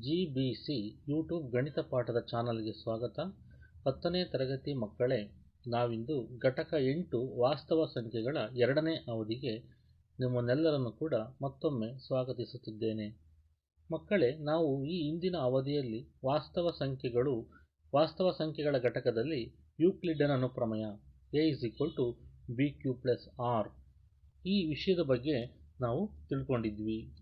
G B YouTube ಗಣಿತ ಪಾಠದ ಚಾನಲ್ಗೆ ಸ್ವಾಗತ. ಹತ್ತನೇ ತರಗತಿ ಮಕ್ಕಳೇ, ನಾವಿಂದು ಘಟಕ ಎಂಟು ವಾಸ್ತವ ಸಂಖ್ಯೆಗಳ ಎರಡನೇ ಅವಧಿಗೆ ನಿಮ್ಮನ್ನೆಲ್ಲರನ್ನು ಕೂಡ ಮತ್ತೊಮ್ಮೆ ಸ್ವಾಗತಿಸುತ್ತಿದ್ದೇನೆ. ಮಕ್ಕಳೇ, ನಾವು ಈ ಹಿಂದಿನ ಅವಧಿಯಲ್ಲಿ ವಾಸ್ತವ ಸಂಖ್ಯೆಗಳು, ವಾಸ್ತವ ಸಂಖ್ಯೆಗಳ ಘಟಕದಲ್ಲಿ Euclidean ಅನುಪ್ರಮೇಯ, A is equal B Q plus R ಈ ವಿಷಯದ ಬಗ್ಗೆ ನಾವು ತಿಳ್ಕೊಂಡಿದ್ವಿ.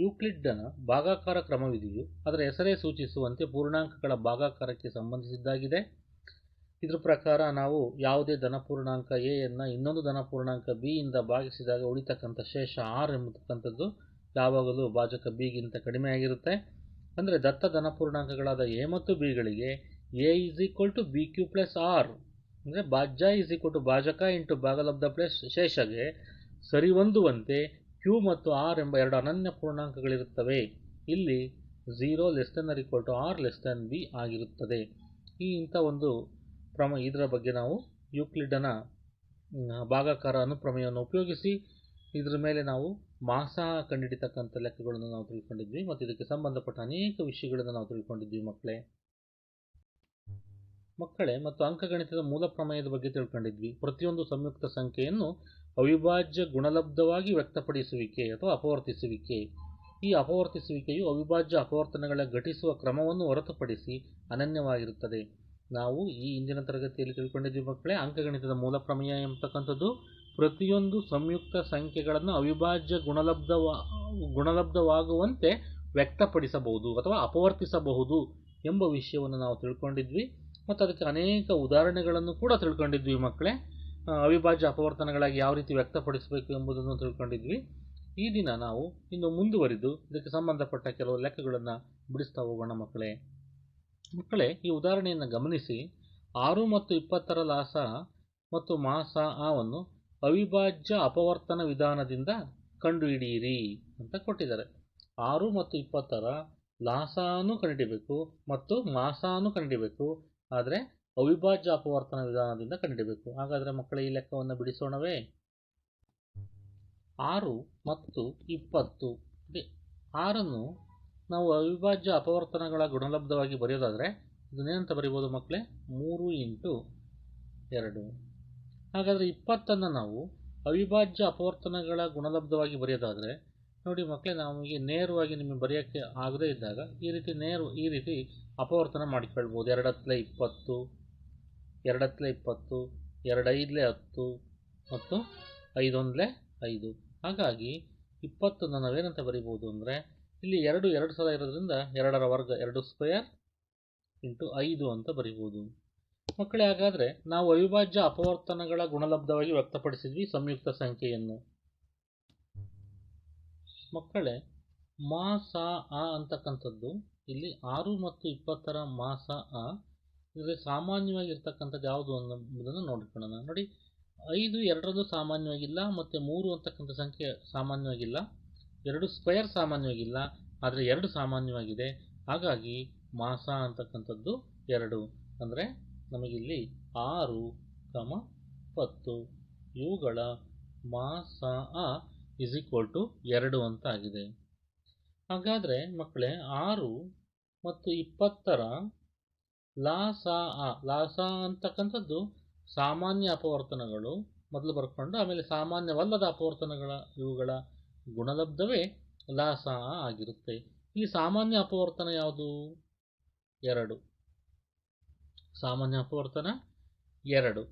ಯೂಕ್ಲಿಡ್ನ ಭಾಗಾಕಾರ ಕ್ರಮವಿದೆಯು ಅದರ ಹೆಸರೇ ಸೂಚಿಸುವಂತೆ ಪೂರ್ಣಾಂಕಗಳ ಭಾಗಾಕಾರಕ್ಕೆ ಸಂಬಂಧಿಸಿದ್ದಾಗಿದೆ. ಇದರ ಪ್ರಕಾರ ನಾವು ಯಾವುದೇ ಧನಪೂರ್ಣಾಂಕ ಎ ಯನ್ನು ಇನ್ನೊಂದು ಧನಪೂರ್ಣಾಂಕ ಬಿ ಇಂದ ಭಾಗಿಸಿದಾಗ ಉಳಿತಕ್ಕಂಥ ಶೇಷ ಆರ್ ಎಂಬತಕ್ಕಂಥದ್ದು ಯಾವಾಗಲೂ ಭಾಜಕ ಬಿಗಿಂತ ಕಡಿಮೆ ಆಗಿರುತ್ತೆ. ಅಂದರೆ ದತ್ತ ಧನಪೂರ್ಣಾಂಕಗಳಾದ ಎ ಮತ್ತು ಬಿಗಳಿಗೆ A is equal to B Q plus R ಅಂದರೆ ಭಾಜ್ಯ ಇಸ್ ಈಕ್ವಲ್ ಟು ಭಾಜಕ ಇಂಟು ಭಾಗಲಬ್ಧ ಪ್ಲಸ್ ಶೇಷಗೆ ಸರಿಹೊಂದುವಂತೆ ಕ್ಯೂ ಮತ್ತು ಆರ್ ಎಂಬ ಎರಡು ಅನನ್ಯ ಪೂರ್ಣಾಂಕಗಳಿರುತ್ತವೆ. ಇಲ್ಲಿ zero less than R equal to R less than B ಆಗಿರುತ್ತದೆ. ಈ ಇಂಥ ಒಂದು ಪ್ರಮ, ಇದರ ಬಗ್ಗೆ ನಾವು ಯೂಕ್ಲಿಡನ ಭಾಗಾಕಾರ ಅನುಪ್ರಮೇಯವನ್ನು ಉಪಯೋಗಿಸಿ ಇದರ ಮೇಲೆ ನಾವು ಮಾಸ ಕಂಡುಹಿಡಿತಕ್ಕಂಥ ಲೆಕ್ಕಗಳನ್ನು ನಾವು ತಿಳ್ಕೊಂಡಿದ್ವಿ ಮತ್ತು ಇದಕ್ಕೆ ಸಂಬಂಧಪಟ್ಟ ಅನೇಕ ವಿಷಯಗಳನ್ನು ನಾವು ತಿಳ್ಕೊಂಡಿದ್ವಿ ಮಕ್ಕಳೇ. ಮಕ್ಕಳೇ, ಮತ್ತು ಅಂಕಗಣಿತದ ಮೂಲ ಪ್ರಮೇಯದ ಬಗ್ಗೆ ತಿಳ್ಕೊಂಡಿದ್ವಿ. ಪ್ರತಿಯೊಂದು ಸಂಯುಕ್ತ ಸಂಖ್ಯೆಯನ್ನು ಅವಿಭಾಜ್ಯ ಗುಣಲಬ್ಧವಾಗಿ ವ್ಯಕ್ತಪಡಿಸುವಿಕೆ ಅಥವಾ ಅಪವರ್ತಿಸುವಿಕೆ. ಈ ಅಪವರ್ತಿಸುವಿಕೆಯು ಅವಿಭಾಜ್ಯ ಅಪವರ್ತನಗಳ ಘಟಿಸುವ ಕ್ರಮವನ್ನು ಹೊರತುಪಡಿಸಿ ಅನನ್ಯವಾಗಿರುತ್ತದೆ. ನಾವು ಈ ಇಂದಿನ ತರಗತಿಯಲ್ಲಿ ತಿಳ್ಕೊಂಡಿದ್ದೀವಿ ಮಕ್ಕಳೇ, ಅಂಕಗಣಿತದ ಮೂಲ ಪ್ರಮೇಯ ಎಂಬತಕ್ಕಂಥದ್ದು, ಪ್ರತಿಯೊಂದು ಸಂಯುಕ್ತ ಸಂಖ್ಯೆಗಳನ್ನು ಅವಿಭಾಜ್ಯ ಗುಣಲಬ್ಧವ, ಗುಣಲಬ್ಧವಾಗುವಂತೆ ವ್ಯಕ್ತಪಡಿಸಬಹುದು ಅಥವಾ ಅಪವರ್ತಿಸಬಹುದು ಎಂಬ ವಿಷಯವನ್ನು ನಾವು ತಿಳ್ಕೊಂಡಿದ್ವಿ. ಮತ್ತು ಅದಕ್ಕೆ ಅನೇಕ ಉದಾಹರಣೆಗಳನ್ನು ಕೂಡ ತಿಳ್ಕೊಂಡಿದ್ವಿ ಮಕ್ಕಳೇ. ಅವಿಭಾಜ್ಯ ಅಪವರ್ತನಗಳಾಗಿ ಯಾವ ರೀತಿ ವ್ಯಕ್ತಪಡಿಸಬೇಕು ಎಂಬುದನ್ನು ತಿಳ್ಕೊಂಡಿದ್ವಿ. ಈ ದಿನ ನಾವು ಇನ್ನು ಮುಂದುವರಿದು ಇದಕ್ಕೆ ಸಂಬಂಧಪಟ್ಟ ಕೆಲವು ಲೆಕ್ಕಗಳನ್ನು ಬಿಡಿಸ್ತಾ ಹೋಗೋಣ ಮಕ್ಕಳೇ. ಮಕ್ಕಳೇ, ಈ ಉದಾಹರಣೆಯನ್ನು ಗಮನಿಸಿ. ಆರು ಮತ್ತು ಇಪ್ಪತ್ತರ ಲಾಸ ಮತ್ತು ಮಾಸ ಆವನ್ನು ಅವಿಭಾಜ್ಯ ಅಪವರ್ತನ ವಿಧಾನದಿಂದ ಕಂಡುಹಿಡಿಯಿರಿ ಅಂತ ಕೊಟ್ಟಿದ್ದಾರೆ. ಆರು ಮತ್ತು ಇಪ್ಪತ್ತರ ಲಾಸಾನು ಕಂಡಿಡಿಬೇಕು ಮತ್ತು ಮಾಸಾನು ಕಂಡಿಡಿಬೇಕು ಆದರೆ ಅವಿಭಾಜ್ಯ ಅಪವರ್ತನ ವಿಧಾನದಿಂದ ಕಂಡುಹಿಡಬೇಕು ಹಾಗಾದರೆ ಮಕ್ಕಳ, ಈ ಲೆಕ್ಕವನ್ನು ಬಿಡಿಸೋಣವೇ? ಆರು ಮತ್ತು ಇಪ್ಪತ್ತು. ಆರನ್ನು ನಾವು ಅವಿಭಾಜ್ಯ ಅಪವರ್ತನಗಳ ಗುಣಲಬ್ಧವಾಗಿ ಬರೆಯೋದಾದರೆ ಇದನ್ನೇನಂತ ಬರಿಬೋದು ಮಕ್ಕಳೇ? ಮೂರು ಇಂಟು ಎರಡು. ಹಾಗಾದರೆ ಇಪ್ಪತ್ತನ್ನು ನಾವು ಅವಿಭಾಜ್ಯ ಅಪವರ್ತನಗಳ ಗುಣಲಬ್ಧವಾಗಿ ಬರೆಯೋದಾದರೆ, ನೋಡಿ ಮಕ್ಕಳೇ, ನಮಗೆ ನೇರವಾಗಿ ನಿಮಗೆ ಬರೆಯೋಕ್ಕೆ ಆಗದೇ ಇದ್ದಾಗ ಈ ರೀತಿ ನೇರ, ಈ ರೀತಿ ಅಪವರ್ತನ ಮಾಡಿಕೊಳ್ಬೋದು. ಎರಡತ್ತಲೆ ಇಪ್ಪತ್ತು ಎರಡತ್ತಲೆ ಇಪ್ಪತ್ತು, ಎರಡೈದಲೆ ಹತ್ತು ಮತ್ತು ಐದೊಂದಲೇ ಐದು. ಹಾಗಾಗಿ ಇಪ್ಪತ್ತನ್ನು ನಾವೇನಂತ ಬರಿಬೋದು ಅಂದರೆ ಇಲ್ಲಿ ಎರಡು ಎರಡು ಸಲ ಇರೋದ್ರಿಂದ ಎರಡರ ವರ್ಗ ಎರಡು ಸ್ಕ್ವೇರ್ ಇಂಟು ಐದು ಅಂತ ಬರಿಬೋದು ಮಕ್ಕಳೇ, ಹಾಗಾದರೆ ನಾವು ಅವಿಭಾಜ್ಯ ಅಪವರ್ತನಗಳ ಗುಣಲಬ್ಧವಾಗಿ ವ್ಯಕ್ತಪಡಿಸಿದ್ವಿ ಸಂಯುಕ್ತ ಸಂಖ್ಯೆಯನ್ನು. ಮಕ್ಕಳೇ, ಮಾಸ ಆ ಅಂತಕ್ಕಂಥದ್ದು ಇಲ್ಲಿ ಆರು ಮತ್ತು ಇಪ್ಪತ್ತರ ಮಾಸ ಆ ಇದರಲ್ಲಿ ಸಾಮಾನ್ಯವಾಗಿ ಇರ್ತಕ್ಕಂಥದ್ದು ಯಾವುದು ಅನ್ನೋದನ್ನು ನೋಡ್ಕೊಳ್ಳೋಣ ನೋಡಿ, ಐದು ಎರಡರದ್ದು ಸಾಮಾನ್ಯವಾಗಿಲ್ಲ, ಮತ್ತು ಮೂರು ಅಂತಕ್ಕಂಥ ಸಂಖ್ಯೆ ಸಾಮಾನ್ಯವಾಗಿಲ್ಲ, ಎರಡು ಸ್ಕ್ವೇರ್ ಸಾಮಾನ್ಯವಾಗಿಲ್ಲ, ಆದರೆ ಎರಡು ಸಾಮಾನ್ಯವಾಗಿದೆ. ಹಾಗಾಗಿ ಮಾಸ ಅಂತಕ್ಕಂಥದ್ದು ಎರಡು. ಅಂದರೆ ನಮಗಿಲ್ಲಿ ಆರು ಕಮ ಇಪ್ಪತ್ತು ಇವುಗಳ ಮಾಸ ಇಸ್ ಈಕ್ವಲ್ ಟು ಎರಡು ಅಂತ ಆಗಿದೆ ಹಾಗಾದರೆ ಮಕ್ಕಳೇ, ಆರು ಮತ್ತು ಇಪ್ಪತ್ತರ ಲಾಸ, ಆ, ಲಾಸ ಅಂತಕ್ಕಂಥದ್ದು ಸಾಮಾನ್ಯ ಅಪವರ್ತನಗಳು. ಮೊದಲು ಬರ್ಕೊಂಡು ಆಮೇಲೆ ಸಾಮಾನ್ಯವಲ್ಲದ ಅಪವರ್ತನಗಳ, ಇವುಗಳ ಗುಣಲಬ್ಧವೇ ಲಾಸ ಆಗಿರುತ್ತೆ. ಇಲ್ಲಿ ಸಾಮಾನ್ಯ ಅಪವರ್ತನ ಯಾವುದು? ಎರಡು. ಸಾಮಾನ್ಯ ಅಪವರ್ತನ ಎರಡು.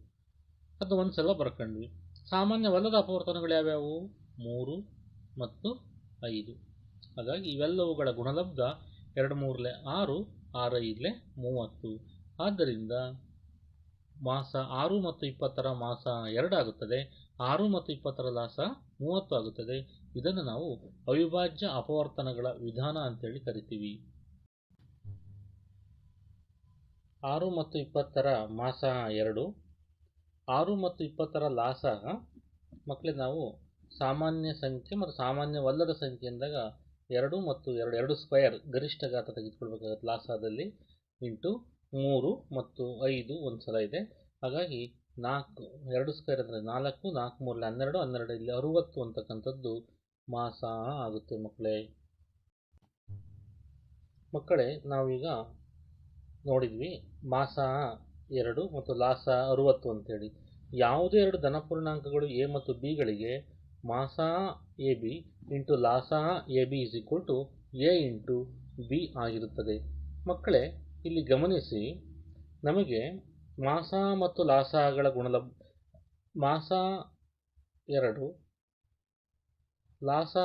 ಅದು ಒಂದು ಸಲ ಬರ್ಕೊಂಡ್ವಿ. ಸಾಮಾನ್ಯವಲ್ಲದ ಅಪವರ್ತನಗಳು ಯಾವ್ಯಾವು? ಮೂರು ಮತ್ತು ಐದು. ಹಾಗಾಗಿ ಇವೆಲ್ಲವುಗಳ ಗುಣಲಬ್ಧ ಎರಡು, ಮೂರಲೆ ಆರು ಆರೈದಲೆ ಮೂವತ್ತು. ಆದ್ದರಿಂದ ಮಾಸ ಆರು ಮತ್ತು ಇಪ್ಪತ್ತರ ಮಾಸ ಎರಡಾಗುತ್ತದೆ ಆರು ಮತ್ತು ಇಪ್ಪತ್ತರ ಲಾಸ ಮೂವತ್ತು ಆಗುತ್ತದೆ. ಇದನ್ನು ನಾವು ಅವಿಭಾಜ್ಯ ಅಪವರ್ತನಗಳ ವಿಧಾನ ಅಂತೇಳಿ ಕರಿತೀವಿ. ಆರು ಮತ್ತು ಇಪ್ಪತ್ತರ ಮಾಸ ಎರಡು. ಆರು ಮತ್ತು ಇಪ್ಪತ್ತರ ಲಾಸ ಮಕ್ಕಳಿಗೆ ನಾವು ಸಾಮಾನ್ಯ ಸಂಖ್ಯೆ ಮತ್ತು ಸಾಮಾನ್ಯವಲ್ಲದ ಸಂಖ್ಯೆ ಎಂದಾಗ ಎರಡು ಮತ್ತು ಎರಡು ಎರಡು ಸ್ಕ್ವಯರ್ ಗರಿಷ್ಠ ಗಾತ್ರ ತೆಗೆದುಕೊಳ್ಬೇಕಾಗುತ್ತೆ. ಲಾಸಾದಲ್ಲಿ ಇಂಟು ಮೂರು ಮತ್ತು ಐದು ಒಂದು ಸಲ ಇದೆ. ಹಾಗಾಗಿ ನಾಲ್ಕು, ಎರಡು ಸ್ಕ್ವೇರ್ ಅಂದರೆ ನಾಲ್ಕು ನಾಲ್ಕು ಮೂರಲ್ಲಿ, ಹನ್ನೆರಡು ಹನ್ನೆರಡು, ಇಲ್ಲಿ ಅರುವತ್ತು ಅಂತಕ್ಕಂಥದ್ದು ಮಾಸ ಆಗುತ್ತೆ ಮಕ್ಕಳೇ. ಮಕ್ಕಳೇ, ನಾವೀಗ ನೋಡಿದ್ವಿ ಮಾಸ ಎರಡು ಮತ್ತು ಲಾಸ ಅರುವತ್ತು ಅಂತೇಳಿ. ಯಾವುದೇ ಎರಡು ಧನಪೂರ್ಣಾಂಕಗಳು ಎ ಮತ್ತು ಬಿಗಳಿಗೆ ಮಾಸ ಎ ಬಿ ಇಂಟು ಲಾಸ ಟು ಎ ಇಂಟು ಬಿ ಆಗಿರುತ್ತದೆ. ಮಕ್ಕಳೇ, ಇಲ್ಲಿ ಗಮನಿಸಿ, ನಮಗೆ ಮಾಸ ಮತ್ತು ಲಾಸಗಳ ಗುಣಲಬ್ಧ ಮಾಸ ಎರಡು, ಲಾಸ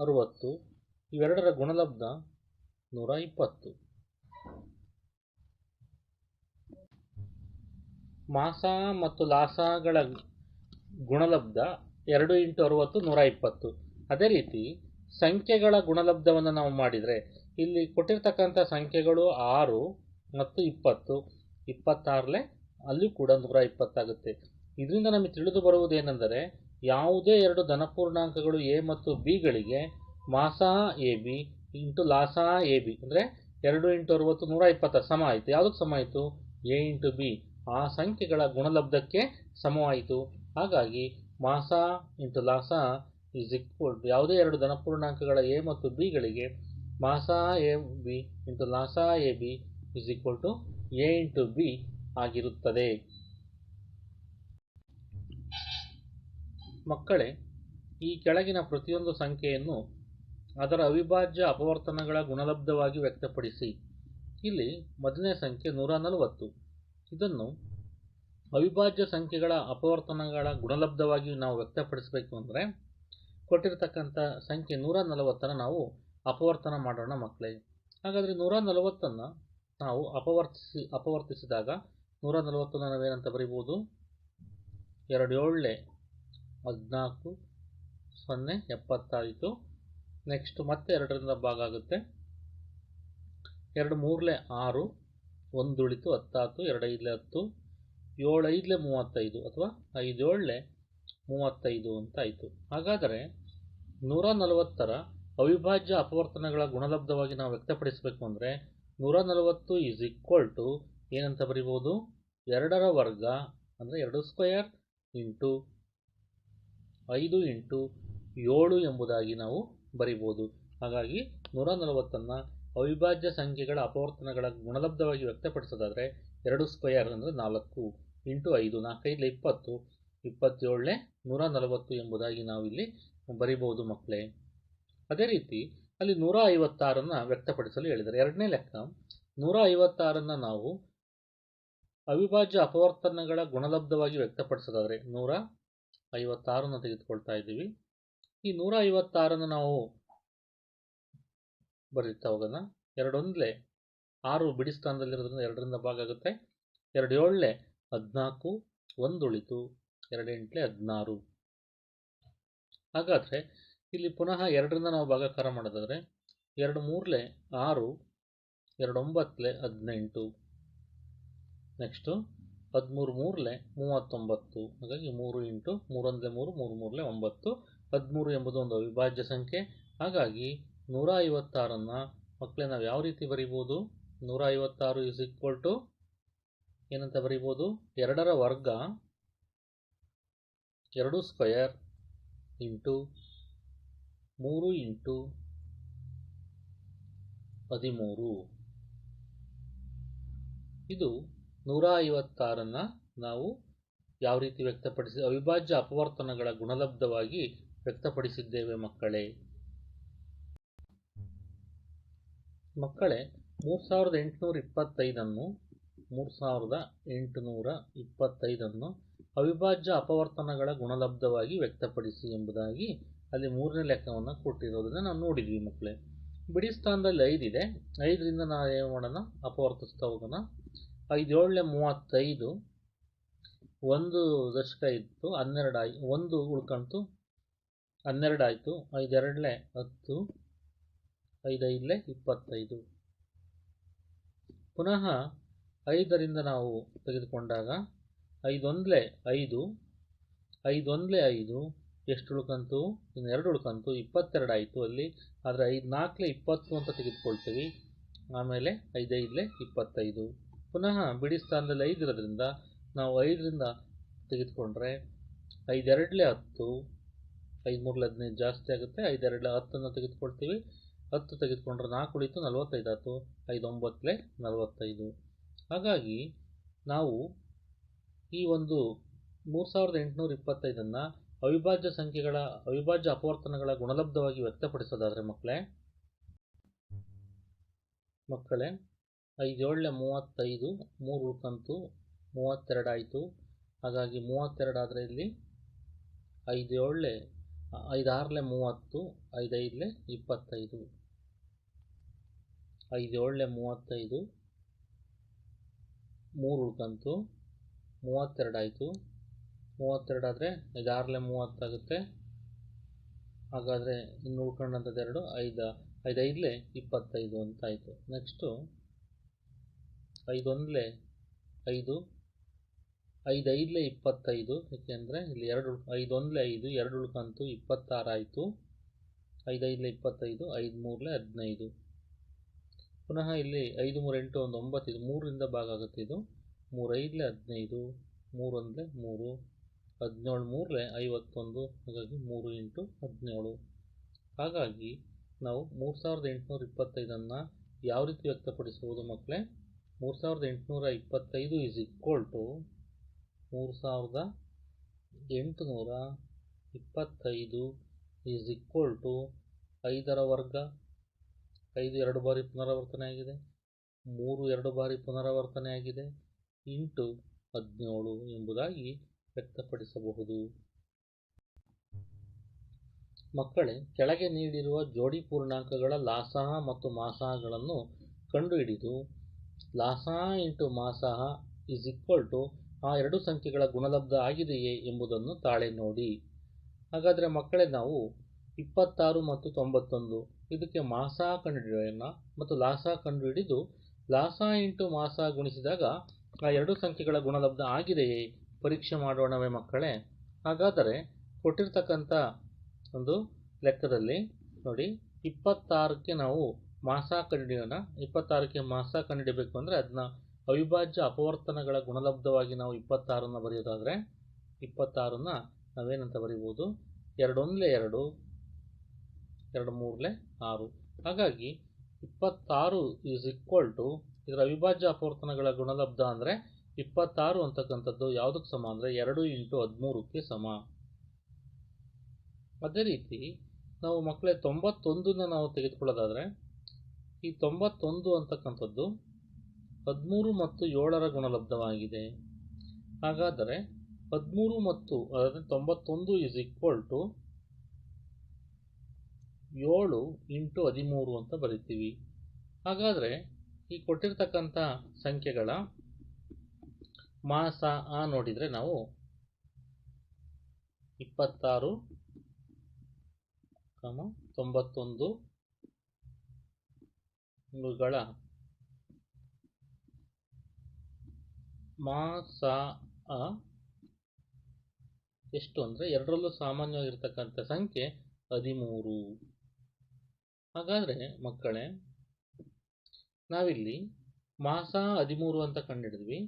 ಅರುವತ್ತು, ಇವೆರಡರ ಗುಣಲಬ್ಧ ನೂರ ಇಪ್ಪತ್ತು. ಮಾಸ ಮತ್ತು ಲಾಸಗಳ ಗುಣಲಬ್ಧ ಎರಡು ಇಂಟು ಅರುವತ್ತು ನೂರ ಇಪ್ಪತ್ತು. ಅದೇ ರೀತಿ ಸಂಖ್ಯೆಗಳ ಗುಣಲಬ್ಧವನ್ನು ನಾವು ಮಾಡಿದರೆ ಇಲ್ಲಿ ಕೊಟ್ಟಿರ್ತಕ್ಕಂಥ ಸಂಖ್ಯೆಗಳು ಆರು ಮತ್ತು ಇಪ್ಪತ್ತು. ಇಪ್ಪತ್ತಾರಲೆ ಅಲ್ಲೂ ಕೂಡ ನೂರ ಇಪ್ಪತ್ತಾಗುತ್ತೆ ಇದರಿಂದ ನಮಗೆ ತಿಳಿದು ಬರುವುದೇನೆಂದರೆ ಯಾವುದೇ ಎರಡು ಧನಪೂರ್ಣಾಂಕಗಳು ಎ ಮತ್ತು ಬಿಗಳಿಗೆ ಮಾಸ ಎ ಬಿ ಇಂಟು ಲಾಸ ಎ ಬಿ ಅಂದರೆ ಎರಡು ಇಂಟು ಅರುವತ್ತು ನೂರ ಇಪ್ಪತ್ತ ಸಮ ಆಯಿತು. ಯಾವುದಕ್ಕೆ ಸಮ ಆಯಿತು? A into B. ಆ ಸಂಖ್ಯೆಗಳ ಗುಣಲಬ್ಧಕ್ಕೆ ಸಮವಾಯಿತು. ಹಾಗಾಗಿ ಮಾಸ ಇಂಟು ಲಾಸ ಇಸ್ ಈಕ್ವಲ್ ಯಾವುದೇ ಎರಡು ಧನಪೂರ್ಣಾಂಕಗಳ ಎ ಮತ್ತು ಬಿಗಳಿಗೆ ಮಾಸ A B into loss A B is equal to A into B ಆಗಿರುತ್ತದೆ. ಮಕ್ಕಳೇ, ಈ ಕೆಳಗಿನ ಪ್ರತಿಯೊಂದು ಸಂಖ್ಯೆಯನ್ನು ಅದರ ಅವಿಭಾಜ್ಯ ಅಪವರ್ತನಗಳ ಗುಣಲಬ್ಧವಾಗಿ ವ್ಯಕ್ತಪಡಿಸಿ. ಇಲ್ಲಿ ಮೊದಲನೇ ಸಂಖ್ಯೆ ನೂರ ನಲವತ್ತು. ಇದನ್ನು ಅವಿಭಾಜ್ಯ ಸಂಖ್ಯೆಗಳ ಅಪವರ್ತನಗಳ ಗುಣಲಬ್ಧವಾಗಿ ನಾವು ವ್ಯಕ್ತಪಡಿಸಬೇಕು ಅಂದರೆ ಕೊಟ್ಟಿರತಕ್ಕಂಥ ಸಂಖ್ಯೆ ನೂರ ನಲವತ್ತನ್ನು ನಾವು ಅಪವರ್ತನ ಮಾಡೋಣ ಮಕ್ಕಳೇ. ಹಾಗಾದರೆ ನೂರ ನಲವತ್ತನ್ನು ನಾವು ಅಪವರ್ತಿಸಿ, ಅಪವರ್ತಿಸಿದಾಗ ನೂರ ನಲವತ್ತನ್ನು ನಾವೇನಂತ ಬರಿಬೋದು? ಎರಡು ಏಳೆ ಹದಿನಾಲ್ಕು, ಸೊನ್ನೆ, ಎಪ್ಪತ್ತಾಯಿತು. ನೆಕ್ಸ್ಟ್ ಮತ್ತೆ ಎರಡರಿಂದ ಭಾಗ ಆಗುತ್ತೆ. ಎರಡು ಮೂರಲೆ ಆರು ಒಂದು ಉಳಿತು ಹತ್ತಾತು ಎರಡು ಹತ್ತು. ಏಳು ಐದಲೆ ಮೂವತ್ತೈದು ಅಥವಾ ಐದು ಏಳಲೆ ಮೂವತ್ತೈದು ಅಂತ ಆಯಿತು. ಹಾಗಾದರೆ ನೂರ ನಲವತ್ತರ ಅವಿಭಾಜ್ಯ ಅಪವರ್ತನಗಳ ಗುಣಲಬ್ಧವಾಗಿ ನಾವು ವ್ಯಕ್ತಪಡಿಸಬೇಕು ಅಂದರೆ ನೂರ ನಲವತ್ತು ಈಸ್ ಈಕ್ವಲ್ ಟು ಏನಂತ ಬರಿಬೋದು? ಎರಡರ ವರ್ಗ ಅಂದರೆ ಎರಡು ಸ್ಕ್ವಯರ್ ಇಂಟು ಐದು ಇಂಟು ಏಳು ಎಂಬುದಾಗಿ ನಾವು ಬರಿಬೋದು. ಹಾಗಾಗಿ ನೂರ ನಲವತ್ತನ್ನು ಅವಿಭಾಜ್ಯ ಸಂಖ್ಯೆಗಳ ಅಪವರ್ತನಗಳ ಗುಣಲಬ್ಧವಾಗಿ ವ್ಯಕ್ತಪಡಿಸೋದಾದರೆ ಎರಡು ಸ್ಕ್ವಯರ್ ಅಂದರೆ ನಾಲ್ಕು. ಇಂಟು ಐದು ನಾಲ್ಕೈದು ಇಪ್ಪತ್ತು, ಇಪ್ಪತ್ತೇಳನೇ ನೂರ ನಲವತ್ತು ಎಂಬುದಾಗಿ ನಾವು ಇಲ್ಲಿ ಬರಿಬೋದು ಮಕ್ಕಳೇ. ಅದೇ ರೀತಿ ಅಲ್ಲಿ ನೂರ ಐವತ್ತಾರನ್ನು ವ್ಯಕ್ತಪಡಿಸಲು ಹೇಳಿದ್ದಾರೆ ಎರಡನೇ ಲೆಕ್ಕ ನೂರ ಐವತ್ತಾರನ್ನು ನಾವು ಅವಿಭಾಜ್ಯ ಅಪವರ್ತನಗಳ ಗುಣಲಬ್ಧವಾಗಿ ವ್ಯಕ್ತಪಡಿಸೋದಾದರೆ ನೂರ ಐವತ್ತಾರನ್ನು ತೆಗೆದುಕೊಳ್ತಾ ಇದ್ದೀವಿ. ಈ ನೂರ ಐವತ್ತಾರನ್ನು ನಾವು ಬರೀತಾ ಹೋಗೋಣ. ಎರಡೊಂದಲೆ ಆರು ಬಿಡಿ ಸ್ಥಾನದಲ್ಲಿರೋದ್ರಿಂದ ಎರಡರಿಂದ ಭಾಗ ಆಗುತ್ತೆ. ಎರಡು ಏಳಲೆ ಹದಿನಾಲ್ಕು, ಒಂದುಳಿತು ಉಳಿತು ಎರಡು ಎಂಟಲೆ ಹದಿನಾರು. ಹಾಗಾದರೆ ಇಲ್ಲಿ ಪುನಃ ಎರಡರಿಂದ ನಾವು ಭಾಗಾಕಾರ ಮಾಡೋದಾದರೆ ಎರಡು ಮೂರಲೆ ಆರು, ಎರಡು ಒಂಬತ್ತಲೆ ಹದಿನೆಂಟು. ನೆಕ್ಸ್ಟು ಹದಿಮೂರು ಮೂರಲೆ ಮೂವತ್ತೊಂಬತ್ತು. ಹಾಗಾಗಿ ಮೂರು ಇಂಟು ಮೂರೊಂದಲೆ ಮೂರು ಮೂರು ಮೂರಲೆ ಒಂಬತ್ತು. ಹದಿಮೂರು ಎಂಬುದು ಒಂದು ಅವಿಭಾಜ್ಯ ಸಂಖ್ಯೆ. ಹಾಗಾಗಿ ನೂರ ಐವತ್ತಾರನ್ನು ಮಕ್ಕಳೇ ನಾವು ಯಾವ ರೀತಿ ಬರಿಬೋದು? ನೂರ ಐವತ್ತಾರು ಇಸ್ ಈಕ್ವಲ್ ಟು ಏನಂತ ಬರಿಬೋದು? ಎರಡರ ವರ್ಗ ಎರಡು ಸ್ಕ್ವಯರ್ ಇಂಟು ಮೂರು ಇಂಟು ಹದಿಮೂರು. ಇದು ನೂರ ಐವತ್ತಾರನ್ನು ನಾವು ಯಾವ ರೀತಿ ವ್ಯಕ್ತಪಡಿಸಿ, ಅವಿಭಾಜ್ಯ ಅಪವರ್ತನಗಳ ಗುಣಲಬ್ಧವಾಗಿ ವ್ಯಕ್ತಪಡಿಸಿದ್ದೇವೆ ಮಕ್ಕಳೇ? ಮಕ್ಕಳೇ, ಮೂರು ಸಾವಿರದ ಎಂಟುನೂರ ಇಪ್ಪತ್ತೈದನ್ನು ಮೂರು ಸಾವಿರದ ಎಂಟುನೂರ ಇಪ್ಪತ್ತೈದನ್ನು ಅವಿಭಾಜ್ಯ ಅಪವರ್ತನಗಳ ಗುಣಲಬ್ಧವಾಗಿ ವ್ಯಕ್ತಪಡಿಸಿ ಎಂಬುದಾಗಿ ಅಲ್ಲಿ ಮೂರನೇ ಲೆಕ್ಕವನ್ನು ಕೊಟ್ಟಿರೋದನ್ನು ನಾವು ನೋಡಿದ್ವಿ ಮಕ್ಕಳೇ. ಬಿಡಿ ಸ್ಥಾನದಲ್ಲಿ ಐದಿದೆ. ಐದರಿಂದ ನಾವು ಏನು ಮಾಡೋಣ ಅಪವರ್ತಿಸ್ತಾ ಹೋಗೋಣ ಐದು ಏಳನೇ ಮೂವತ್ತೈದು. ಒಂದು ದಶಕ ಇತ್ತು ಹನ್ನೆರಡು ಆಯ್, ಒಂದು ಉಳ್ಕಂತು, ಹನ್ನೆರಡು ಆಯಿತು, ಐದೆರಡಲೆ ಹತ್ತು, ಐದೈದಲೇ ಇಪ್ಪತ್ತೈದು. ಪುನಃ ಐದರಿಂದ ನಾವು ತೆಗೆದುಕೊಂಡಾಗ ಐದೊಂದ್ಲೆ ಐದು, ಐದೊಂದಲೆ ಐದು, ಎಷ್ಟು ಉಳ್ಕಂತು? ಇನ್ನು ಎರಡು ಉಳ್ಕಂತು, ಇಪ್ಪತ್ತೆರಡು ಆಯಿತು ಅಲ್ಲಿ. ಆದರೆ ಐದು ನಾಲ್ಕಲೆ ಇಪ್ಪತ್ತು ಅಂತ ತೆಗೆದುಕೊಳ್ತೀವಿ. ಆಮೇಲೆ ಐದೈದಲೆ ಇಪ್ಪತ್ತೈದು. ಪುನಃ ಬಿಡಿ ಸ್ಥಾನದಲ್ಲಿ ಐದು ಇರೋದ್ರಿಂದ ನಾವು ಐದರಿಂದ ತೆಗೆದುಕೊಂಡ್ರೆ ಐದೆರಡಲೆ ಹತ್ತು ಐದು ಮೂರಲೆ ಹದಿನೈದು ಜಾಸ್ತಿ ಆಗುತ್ತೆ. ಐದೆರಡಲೆ ಹತ್ತನ್ನು ತೆಗೆದುಕೊಳ್ತೀವಿ. ಹತ್ತು ತೆಗೆದುಕೊಂಡ್ರೆ ನಾಲ್ಕು ಉಳಿತು ನಲವತ್ತೈದು ಹತ್ತು ಐದು ಒಂಬತ್ತಲೆ ನಲವತ್ತೈದು. ಹಾಗಾಗಿ ನಾವು ಈ ಒಂದು ಮೂರು ಸಾವಿರದ ಎಂಟುನೂರ ಇಪ್ಪತ್ತೈದನ್ನು ಅವಿಭಾಜ್ಯ ಸಂಖ್ಯೆಗಳ, ಅವಿಭಾಜ್ಯ ಅಪವರ್ತನಗಳ ಗುಣಲಬ್ಧವಾಗಿ ವ್ಯಕ್ತಪಡಿಸೋದಾದರೆ ಮಕ್ಕಳೇ ಮಕ್ಕಳೇ ಐದು ಏಳಲೆ ಮೂವತ್ತೈದು, ಮೂರು ಕಂತು ಮೂವತ್ತೆರಡಾಯಿತು ಹಾಗಾಗಿ ಮೂವತ್ತೆರಡು ಆದರೆ ಇಲ್ಲಿ ಐದು ಐದಾರಲೆ ಮೂವತ್ತು, ಐದೈದಲೆ ಇಪ್ಪತ್ತೈದು. ಐದು ಏಳಲೆ ಮೂವತ್ತೈದು ಮೂರು ಉಳ್ಕಂತು, ಮೂವತ್ತೆರಡು ಆಯಿತು. ಮೂವತ್ತೆರಡು ಆದರೆ ಮೂವತ್ತಾಗುತ್ತೆ. ಹಾಗಾದರೆ ಇನ್ನು ಉಳ್ಕೊಂಡಂಥದ್ದು ಎರಡು, ಐದು ಐದು ಐದಲೆ ಇಪ್ಪತ್ತೈದು ಅಂತ ಆಯಿತು ನೆಕ್ಸ್ಟು ಐದೊಂದಲೇ ಐದು ಐದು ಐದಲೇ ಇಪ್ಪತ್ತೈದು ಯಾಕೆಂದರೆ ಇಲ್ಲಿ ಎರಡು ಐದೊಂದಲೇ ಐದು, ಎರಡು ಉಳ್ಕಂತು ಇಪ್ಪತ್ತಾರು ಆಯಿತು ಐದು ಇಪ್ಪತ್ತೈದು, ಐದು ಮೂರಲೆ ಹದಿನೈದು. ಪುನಃ ಇಲ್ಲಿ ಐದು ಮೂರು ಎಂಟು ಒಂದು ಒಂಬತ್ತು, ಇದು ಮೂರರಿಂದ ಭಾಗ ಆಗುತ್ತೆ ಇದು. ಮೂರು ಐದಲೆ ಹದಿನೈದು ಮೂರೊಂದಲೆ ಮೂರು, ಹದಿನೇಳು ಮೂರಲೆ ಐವತ್ತೊಂದು, ಹಾಗಾಗಿ ಮೂರು ಇಂಟು ಹದಿನೇಳು. ಹಾಗಾಗಿ ನಾವು ಮೂರು ಸಾವಿರದ ಎಂಟುನೂರ ಇಪ್ಪತ್ತೈದನ್ನು ಯಾವ ರೀತಿ ವ್ಯಕ್ತಪಡಿಸಬಹುದು ಮಕ್ಕಳೇ? ಮೂರು ಸಾವಿರದ ಎಂಟುನೂರ ಇಪ್ಪತ್ತೈದು ಈಸ್ ಈಕ್ವಲ್ ಟು ಮೂರು ಸಾವಿರದ ಎಂಟುನೂರ ಇಪ್ಪತ್ತೈದು ಈಸ್ ಈಕ್ವಲ್ ಟು ಐದರ ವರ್ಗ. ಐದು, ಎರಡು ಬಾರಿ ಪುನರಾವರ್ತನೆ ಆಗಿದೆ. ಮೂರು, ಎರಡು ಬಾರಿ ಪುನರಾವರ್ತನೆ ಆಗಿದೆ. ಇಂಟು ಹದಿನೇಳು ಎಂಬುದಾಗಿ ವ್ಯಕ್ತಪಡಿಸಬಹುದು. ಮಕ್ಕಳೇ, ಕೆಳಗೆ ನೀಡಿರುವ ಜೋಡಿ ಪೂರ್ಣಾಂಕಗಳ ಲಾಸಹ ಮತ್ತು ಮಾಸಾಹಗಳನ್ನು ಕಂಡುಹಿಡಿದು, ಲಾಸಹ ಇಂಟು ಮಾಸಹ ಇಸ್ ಈಕ್ವಲ್ ಟು ಆ ಎರಡು ಸಂಖ್ಯೆಗಳ ಗುಣಲಬ್ಧ ಆಗಿದೆಯೇ ಎಂಬುದನ್ನು ತಾಳೆ ನೋಡಿ. ಹಾಗಾದರೆ ಮಕ್ಕಳೇ, ನಾವು ಇಪ್ಪತ್ತಾರು ಮತ್ತು ತೊಂಬತ್ತೊಂದು ಇದಕ್ಕೆ ಮಾಸ ಕಂಡುಹಿಡಿಯೋಣ ಮತ್ತು ಲಾಸ ಕಂಡುಹಿಡಿದು ಲಾಸ ಇಂಟು ಮಾಸ ಗುಣಿಸಿದಾಗ ಆ ಎರಡು ಸಂಖ್ಯೆಗಳ ಗುಣಲಬ್ಧ ಆಗಿದೆಯೇ? ಪರೀಕ್ಷೆ ಮಾಡೋಣವೇ ಮಕ್ಕಳೇ. ಹಾಗಾದರೆ ಕೊಟ್ಟಿರ್ತಕ್ಕಂಥ ಒಂದು ಲೆಕ್ಕದಲ್ಲಿ ನೋಡಿ, ಇಪ್ಪತ್ತಾರಕ್ಕೆ ನಾವು ಮಾಸ ಕಂಡುಹಿಡಿಯೋಣ. ಇಪ್ಪತ್ತಾರಕ್ಕೆ ಮಾಸ ಕಂಡುಹಿಡಬೇಕು ಅಂದರೆ ಅದನ್ನ ಅವಿಭಾಜ್ಯ ಅಪವರ್ತನಗಳ ಗುಣಲಬ್ಧವಾಗಿ ನಾವು ಇಪ್ಪತ್ತಾರನ್ನು ಬರೆಯೋದಾದರೆ, ಇಪ್ಪತ್ತಾರನ್ನು ನಾವೇನಂತ ಬರೀಬೋದು? ಎರಡೊಂದಲೇ ಎರಡು ಎರಡು ಮೂರಲೆ ಆರು. ಹಾಗಾಗಿ ಇಪ್ಪತ್ತಾರು ಈಸ್ ಈಕ್ವಲ್ ಟು ಇದರ ಅವಿಭಾಜ್ಯ ಅಪವರ್ತನಗಳ ಗುಣಲಬ್ಧ ಅಂದರೆ ಇಪ್ಪತ್ತಾರು ಅಂತಕ್ಕಂಥದ್ದು ಯಾವುದಕ್ಕೆ ಸಮ ಅಂದರೆ ಎರಡು ಇಂಟು ಹದಿಮೂರಕ್ಕೆ ಸಮ. ಅದೇ ರೀತಿ ನಾವು ಮಕ್ಕಳೇ ತೊಂಬತ್ತೊಂದನ್ನ ನಾವು ತೆಗೆದುಕೊಳ್ಳೋದಾದರೆ ಈ ತೊಂಬತ್ತೊಂದು ಅಂತಕ್ಕಂಥದ್ದು ಹದಿಮೂರು ಮತ್ತು ಏಳರ ಗುಣಲಬ್ಧವಾಗಿದೆ. ಹಾಗಾದರೆ ಹದಿಮೂರು ಮತ್ತು, ಅದಾದರೆ ತೊಂಬತ್ತೊಂದು ಈಸ್ ಈಕ್ವಲ್ ಟು ಏಳು ಇಂಟು ಹದಿಮೂರು ಅಂತ ಬರಿತೀವಿ. ಹಾಗಾದರೆ ಈ ಕೊಟ್ಟಿರ್ತಕ್ಕಂಥ ಸಂಖ್ಯೆಗಳ ಮಾಸ ಆ ನೋಡಿದರೆ ನಾವು ಇಪ್ಪತ್ತಾರು ಕಮ ತೊಂಬತ್ತೊಂದು ಇವುಗಳ ಮಾಸ ಎಷ್ಟು ಅಂದರೆ ಎರಡರಲ್ಲೂ ಸಾಮಾನ್ಯವಾಗಿರ್ತಕ್ಕಂಥ ಸಂಖ್ಯೆ ಹದಿಮೂರು. ಹಾಗಾದರೆ ಮಕ್ಕಳೇ, ನಾವಿಲ್ಲಿ ಮಾಸ ಹದಿಮೂರು ಅಂತ ಕಂಡಿಡಿದ್ವಿ.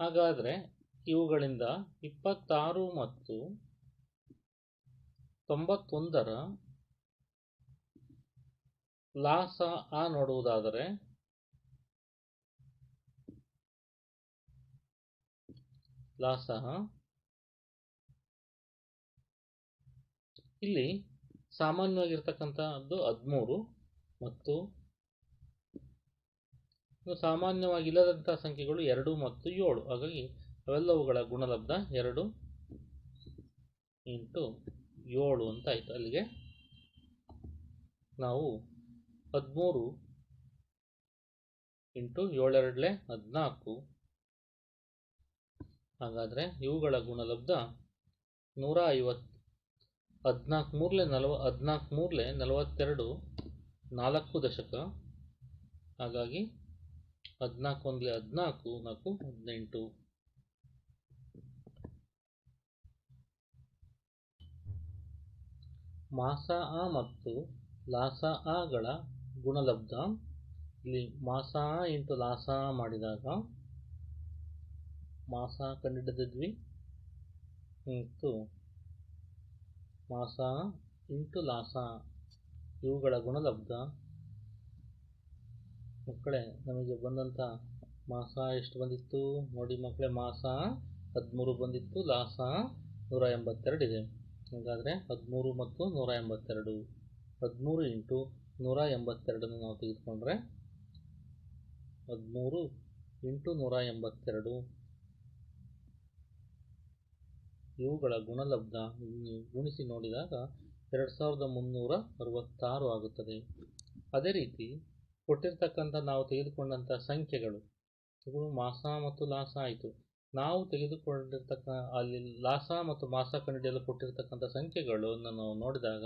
ಹಾಗಾದರೆ ಇವುಗಳಿಂದ ಇಪ್ಪತ್ತಾರು ಮತ್ತು ತೊಂಬತ್ತೊಂದರ ಲಾಸ ಆ ನೋಡುವುದಾದರೆ, ಲಾಸ ಇಲ್ಲಿ ಸಾಮಾನ್ಯವಾಗಿರ್ತಕ್ಕಂಥದ್ದು ಹದಿಮೂರು ಮತ್ತು ಇನ್ನು ಸಾಮಾನ್ಯವಾಗಿಲ್ಲದಂಥ ಸಂಖ್ಯೆಗಳು ಎರಡು ಮತ್ತು ಏಳು. ಹಾಗಾಗಿ ಅವೆಲ್ಲವುಗಳ ಗುಣಲಬ್ಧ ಎರಡು ಇಂಟು ಏಳು ಅಂತ ಆಯಿತು. ಅಲ್ಲಿಗೆ ನಾವು ಹದಿಮೂರು ಇಂಟು ಏಳೆರಡಲೆ ಹದಿನಾಲ್ಕು. ಹಾಗಾದರೆ ಇವುಗಳ ಗುಣಲಬ್ಧ ನೂರ ಐವತ್ತು ಹದಿನಾಲ್ಕು ಮೂರಲೆ ನಲವ ಹದಿನಾಲ್ಕು ಮೂರಲೆ ನಲವತ್ತೆರಡು, ನಾಲ್ಕು ದಶಕ. ಹಾಗಾಗಿ ಹದಿನಾಲ್ಕು ಒಂದಲೆ ಹದಿನಾಲ್ಕು, ನಾಲ್ಕು ಹದಿನೆಂಟು. ಮಾಸ ಆ ಮತ್ತು ಲಾಸ ಆಗಳ ಗುಣಲಬ್ಧ. ಇಲ್ಲಿ ಮಾಸ ಆ ಇಂಟು ಲಾಸ ಆ ಮಾಡಿದಾಗ ಮಾಸ ಕಂಡುಹಿಡಿದಿದ್ವಿ. ಮತ್ತು ಮಾಸ, ಇಂಟು ಲಾಸ, ಇವುಗಳ ಗುಣಲಬ್ಧ. ಮಕ್ಕಳೇ, ನಮಗೆ ಬಂದಂಥ ಮಾಸ ಎಷ್ಟು ಬಂದಿತ್ತು? ನೋಡಿ ಮಕ್ಕಳೇ, ಮಾಸ ಹದಿಮೂರು ಬಂದಿತ್ತು, ಲಾಸ ನೂರ ಎಂಬತ್ತೆರಡು ಇದೆ. ಹಾಗಾದರೆ ಹದಿಮೂರು ಮತ್ತು ನೂರ ಎಂಬತ್ತೆರಡು. ಹದಿಮೂರು ಇಂಟು ನೂರ ಎಂಬತ್ತೆರಡನ್ನು ನಾವು ತೆಗೆದುಕೊಂಡ್ರೆ ಹದಿಮೂರು ಇಂಟು ನೂರ ಎಂಬತ್ತೆರಡು. ಇವುಗಳ ಗುಣಲಬ್ಧ ಗುಣಿಸಿ ನೋಡಿದಾಗ ಎರಡು ಸಾವಿರದ ಮುನ್ನೂರ ಅರವತ್ತಾರು ಆಗುತ್ತದೆ. ಅದೇ ರೀತಿ ಕೊಟ್ಟಿರ್ತಕ್ಕಂಥ ನಾವು ತೆಗೆದುಕೊಂಡಂಥ ಸಂಖ್ಯೆಗಳು. ಇವು ಮಾಸ ಮತ್ತು ಲಾಸ ಆಯಿತು. ನಾವು ತೆಗೆದುಕೊಂಡಿರ್ತಕ್ಕ ಅಲ್ಲಿ ಲಾಸ ಮತ್ತು ಮಾಸ ಕಂಡುಹಿಡಿಯಲು ಕೊಟ್ಟಿರ್ತಕ್ಕಂಥ ಸಂಖ್ಯೆಗಳನ್ನು ನಾವು ನೋಡಿದಾಗ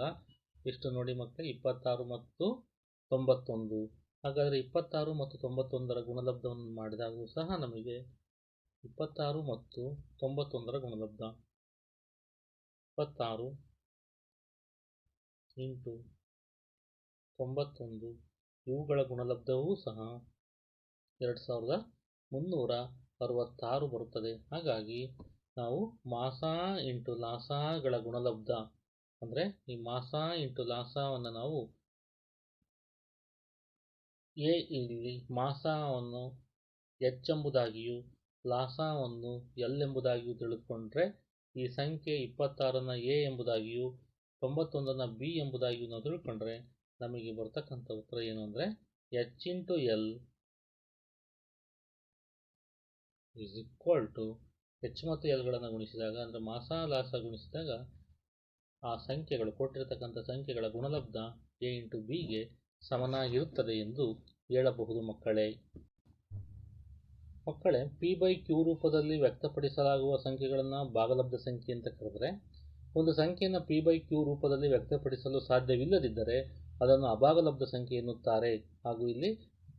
ಎಷ್ಟು ನೋಡಿ ಮಕ್ಕಳೇ, ಇಪ್ಪತ್ತಾರು ಮತ್ತು ತೊಂಬತ್ತೊಂದು. ಹಾಗಾದರೆ ಇಪ್ಪತ್ತಾರು ಮತ್ತು ತೊಂಬತ್ತೊಂದರ ಗುಣಲಬ್ಧವನ್ನು ಮಾಡಿದಾಗಲೂ ಸಹ ನಮಗೆ ಇಪ್ಪತ್ತಾರು ಮತ್ತು ತೊಂಬತ್ತೊಂದರ ಗುಣಲಬ್ಧ. ಇಪ್ಪತ್ತಾರು ಇಂಟು ತೊಂಬತ್ತೊಂದು, ಇವುಗಳ ಗುಣಲಬ್ಧವೂ ಸಹ ಎರಡು ಸಾವಿರದ ಮುನ್ನೂರ ಅರವತ್ತಾರು ಬರುತ್ತದೆ. ಹಾಗಾಗಿ ನಾವು ಮಾಸ ಇಂಟು ಲಾಸಗಳ ಗುಣಲಬ್ಧ, ಅಂದರೆ ಈ ಮಾಸ ಇಂಟು ಲಾಸವನ್ನು ನಾವು ಎ ಇಲ್ಲಿ ಮಾಸವನ್ನು ಎಚ್ ಎಂಬುದಾಗಿಯೂ, ಲಾಸವನ್ನು ಎಲ್ ಎಂಬುದಾಗಿಯೂ ತಿಳಿದುಕೊಂಡ್ರೆ ಈ ಸಂಖ್ಯೆ ಇಪ್ಪತ್ತಾರನ್ನು ಎ ಎಂಬುದಾಗಿಯೂ ತೊಂಬತ್ತೊಂದನ್ನು ಬಿ ಎಂಬುದಾಗಿಯೂ ನಾವು ತಿಳ್ಕೊಂಡ್ರೆ ನಮಗೆ ಬರ್ತಕ್ಕಂಥ ಉತ್ತರ ಏನು ಅಂದರೆ H into L is equal to H ಮತ್ತು ಎಲ್ಗಳನ್ನು ಗುಣಿಸಿದಾಗ ಅಂದರೆ ಮಾಸಾಲಾಸ ಗುಣಿಸಿದಾಗ ಆ ಸಂಖ್ಯೆಗಳು ಕೊಟ್ಟಿರತಕ್ಕಂಥ ಸಂಖ್ಯೆಗಳ ಗುಣಲಬ್ಧ ಎ ಇಂಟು ಬಿಗೆ ಸಮನಾಗಿರುತ್ತದೆ ಎಂದು ಹೇಳಬಹುದು ಮಕ್ಕಳೇ. ಮಕ್ಕಳೇ ಪಿ ಬೈ ಕ್ಯೂ ರೂಪದಲ್ಲಿ ವ್ಯಕ್ತಪಡಿಸಲಾಗುವ ಸಂಖ್ಯೆಗಳನ್ನು ಭಾಗಲಬ್ಧ ಸಂಖ್ಯೆ ಅಂತ ಕರೆದರೆ, ಒಂದು ಸಂಖ್ಯೆಯನ್ನು ಪಿ ಬೈ ಕ್ಯೂ ರೂಪದಲ್ಲಿ ವ್ಯಕ್ತಪಡಿಸಲು ಸಾಧ್ಯವಿಲ್ಲದಿದ್ದರೆ ಅದನ್ನು ಅಭಾಗಲಬ್ಧ ಸಂಖ್ಯೆ ಎನ್ನುತ್ತಾರೆ. ಹಾಗೂ ಇಲ್ಲಿ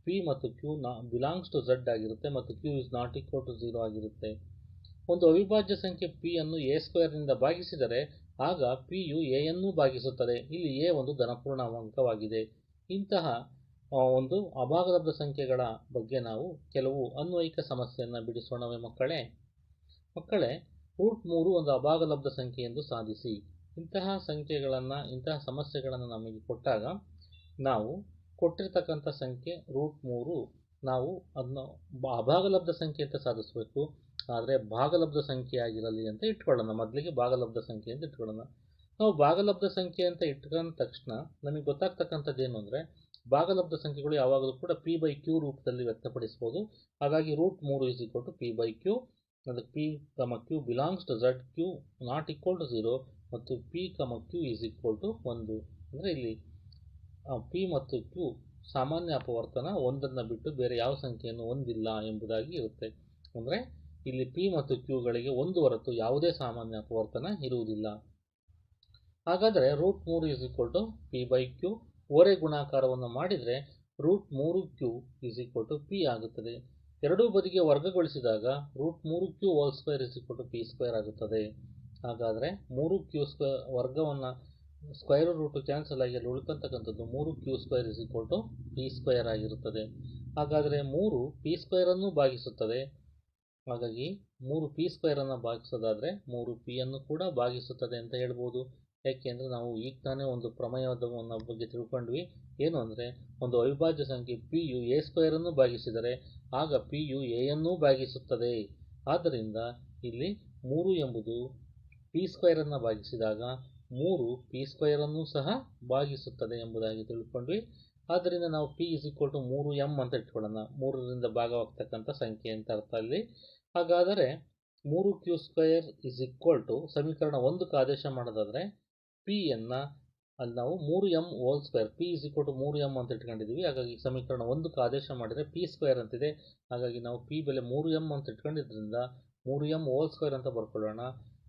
ಪಿ ಮತ್ತು ಕ್ಯೂ ನಾ ಬಿಲಾಂಗ್ಸ್ ಟು ಝಡ್ ಆಗಿರುತ್ತೆ ಮತ್ತು Q is not equal to zero ಆಗಿರುತ್ತೆ. ಒಂದು ಅವಿಭಾಜ್ಯ ಸಂಖ್ಯೆ ಪಿ ಅನ್ನು ಎ ಸ್ಕ್ವೇರ್ನಿಂದ ಭಾಗಿಸಿದರೆ, ಆಗ ಪಿಯು ಎಯನ್ನು ಭಾಗಿಸುತ್ತದೆ. ಇಲ್ಲಿ ಎ ಒಂದು ಧನಪೂರ್ಣಾಂಕವಾಗಿದೆ ಇಂತಹ ಒಂದು ಅಭಾಗಲಬ್ಧ ಸಂಖ್ಯೆಗಳ ಬಗ್ಗೆ ನಾವು ಕೆಲವು ಅನ್ವಯಿಕ ಸಮಸ್ಯೆಯನ್ನು ಬಿಡಿಸೋಣವೇ ಮಕ್ಕಳೇ. ಮಕ್ಕಳೇ, ರೂಟ್ ಮೂರು ಒಂದು ಅಭಾಗಲಬ್ಧ ಸಂಖ್ಯೆ ಎಂದು ಸಾಧಿಸಿ. ಇಂತಹ ಸಂಖ್ಯೆಗಳನ್ನು, ಇಂತಹ ಸಮಸ್ಯೆಗಳನ್ನು ನಮಗೆ ಕೊಟ್ಟಾಗ ನಾವು ಕೊಟ್ಟಿರ್ತಕ್ಕಂಥ ಸಂಖ್ಯೆ ರೂಟ್ ಮೂರು, ನಾವು ಅದನ್ನು ಅಭಾಗಲಬ್ಧ ಸಂಖ್ಯೆ ಅಂತ ಸಾಧಿಸಬೇಕು. ಆದರೆ ಭಾಗಲಬ್ಧ ಸಂಖ್ಯೆ ಆಗಿರಲಿ ಅಂತ ಇಟ್ಕೊಳ್ಳೋಣ. ಮೊದಲಿಗೆ ಭಾಗಲಬ್ಧ ಸಂಖ್ಯೆ ಅಂತ ಇಟ್ಕೊಳ್ಳೋಣ. ನಾವು ಭಾಗಲಬ್ಧ ಸಂಖ್ಯೆ ಅಂತ ಇಟ್ಕೊಂಡ ತಕ್ಷಣ ನಮಗೆ ಗೊತ್ತಾಗ್ತಕ್ಕಂಥದ್ದು ಏನು ಅಂದರೆ ಭಾಗಲಬ್ಧ ಸಂಖ್ಯೆಗಳು ಯಾವಾಗಲೂ ಕೂಡ ಪಿ ಬೈ ಕ್ಯೂ ರೂಪದಲ್ಲಿ ವ್ಯಕ್ತಪಡಿಸ್ಬೋದು ಹಾಗಾಗಿ ರೂಟ್ ಮೂರು is equal to P by Q ಅಂದರೆ P comma Q belongs to Z Q not equal to zero ಮತ್ತು P comma Q is equal to ಒಂದು. ಅಂದರೆ ಇಲ್ಲಿ ಪಿ ಮತ್ತು ಕ್ಯೂ ಸಾಮಾನ್ಯ ಅಪವರ್ತನ ಒಂದನ್ನು ಬಿಟ್ಟು ಬೇರೆ ಯಾವ ಸಂಖ್ಯೆಯನ್ನು ಹೊಂದಿಲ್ಲ ಎಂಬುದಾಗಿ ಇರುತ್ತೆ. ಅಂದರೆ ಇಲ್ಲಿ ಪಿ ಮತ್ತು ಕ್ಯೂಗಳಿಗೆ ಒಂದು ಹೊರತು ಯಾವುದೇ ಸಾಮಾನ್ಯ ಅಪವರ್ತನ ಇರುವುದಿಲ್ಲ. ಹಾಗಾದರೆ ರೂಟ್ ಮೂರು is equal to P by Q ಓರೆ ಗುಣಾಕಾರವನ್ನು ಮಾಡಿದರೆ ರೂಟ್ ಮೂರು Q is equal to P ಆಗುತ್ತದೆ. ಎರಡೂ ಬದಿಗೆ ವರ್ಗಗೊಳಿಸಿದಾಗ ರೂಟ್ ಮೂರು Q whole square is equal to P square ಆಗುತ್ತದೆ. ಹಾಗಾದರೆ ಮೂರು ಕ್ಯೂ ಸ್ಕ್ವೇರ್ ವರ್ಗವನ್ನು ಸ್ಕ್ವೈರ್ ರೂಟು ಕ್ಯಾನ್ಸಲ್ ಆಗಿ ಅಲ್ಲಿ ಉಳ್ಕೊತಕ್ಕಂಥದ್ದು ಮೂರು Q square is equal to P square ಆಗಿರುತ್ತದೆ. ಹಾಗಾದರೆ ಮೂರು ಪಿ ಸ್ಕ್ವೇರನ್ನು ಭಾಗಿಸುತ್ತದೆ. ಹಾಗಾಗಿ ಮೂರು ಪಿ ಸ್ಕ್ವೇರನ್ನು ಭಾಗಿಸೋದಾದರೆ ಮೂರು ಪಿಯನ್ನು ಕೂಡ ಭಾಗಿಸುತ್ತದೆ ಅಂತ ಹೇಳ್ಬೋದು. ಯಾಕೆಂದರೆ ನಾವು ಈಗ ತಾನೇ ಒಂದು ಪ್ರಮೇಯವನ್ನು ಬಗ್ಗೆ ತಿಳ್ಕೊಂಡ್ವಿ. ಏನು ಅಂದರೆ ಒಂದು ಅವಿಭಾಜ್ಯ ಸಂಖ್ಯೆ ಪಿ ಯು ಎ ಸ್ಕ್ವೇರನ್ನು ಭಾಗಿಸಿದರೆ ಆಗ ಪಿ ಯು ಎಯನ್ನೂ ಭಾಗಿಸುತ್ತದೆ. ಆದ್ದರಿಂದ ಇಲ್ಲಿ ಮೂರು ಎಂಬುದು ಪಿ ಸ್ಕ್ವೇರನ್ನು ಭಾಗಿಸಿದಾಗ ಮೂರು ಪಿ ಸ್ಕ್ವೇರನ್ನು ಸಹ ಭಾಗಿಸುತ್ತದೆ ಎಂಬುದಾಗಿ ತಿಳ್ಕೊಂಡ್ವಿ. ಆದ್ದರಿಂದ ನಾವು ಪಿ ಇಸ್ ಈಕ್ವಲ್ ಟು ಮೂರು ಎಂ ಅಂತ ಇಟ್ಕೊಳ್ಳೋಣ. ಮೂರರಿಂದ ಭಾಗವಾಗ್ತಕ್ಕಂಥ ಸಂಖ್ಯೆ ಅಂತ ಅರ್ಥ ಅಲ್ಲಿ. ಹಾಗಾದರೆ ಮೂರು Q square is equal to ಸಮೀಕರಣ ಒಂದಕ್ಕೆ ಆದೇಶ ಮಾಡೋದಾದರೆ ಪಿಯನ್ನು ಅಲ್ಲಿ ನಾವು ಮೂರು M whole square P is equal to ಮೂರು ಎಂ ಅಂತ ಇಟ್ಕೊಂಡಿದ್ದೀವಿ. ಹಾಗಾಗಿ ಸಮೀಕರಣ ಒಂದಕ್ಕೆ ಆದೇಶ ಮಾಡಿದರೆ ಪಿ ಸ್ಕ್ವೇರ್ ಅಂತಿದೆ. ಹಾಗಾಗಿ ನಾವು ಪಿ ಬೆಲೆ ಮೂರು ಎಂ ಅಂತ ಇಟ್ಕೊಂಡಿದ್ದರಿಂದ ಮೂರು ಎಂ ಓಲ್ ಸ್ಕ್ವೇರ್ ಅಂತ ಬರ್ಕೊಳ್ಳೋಣ.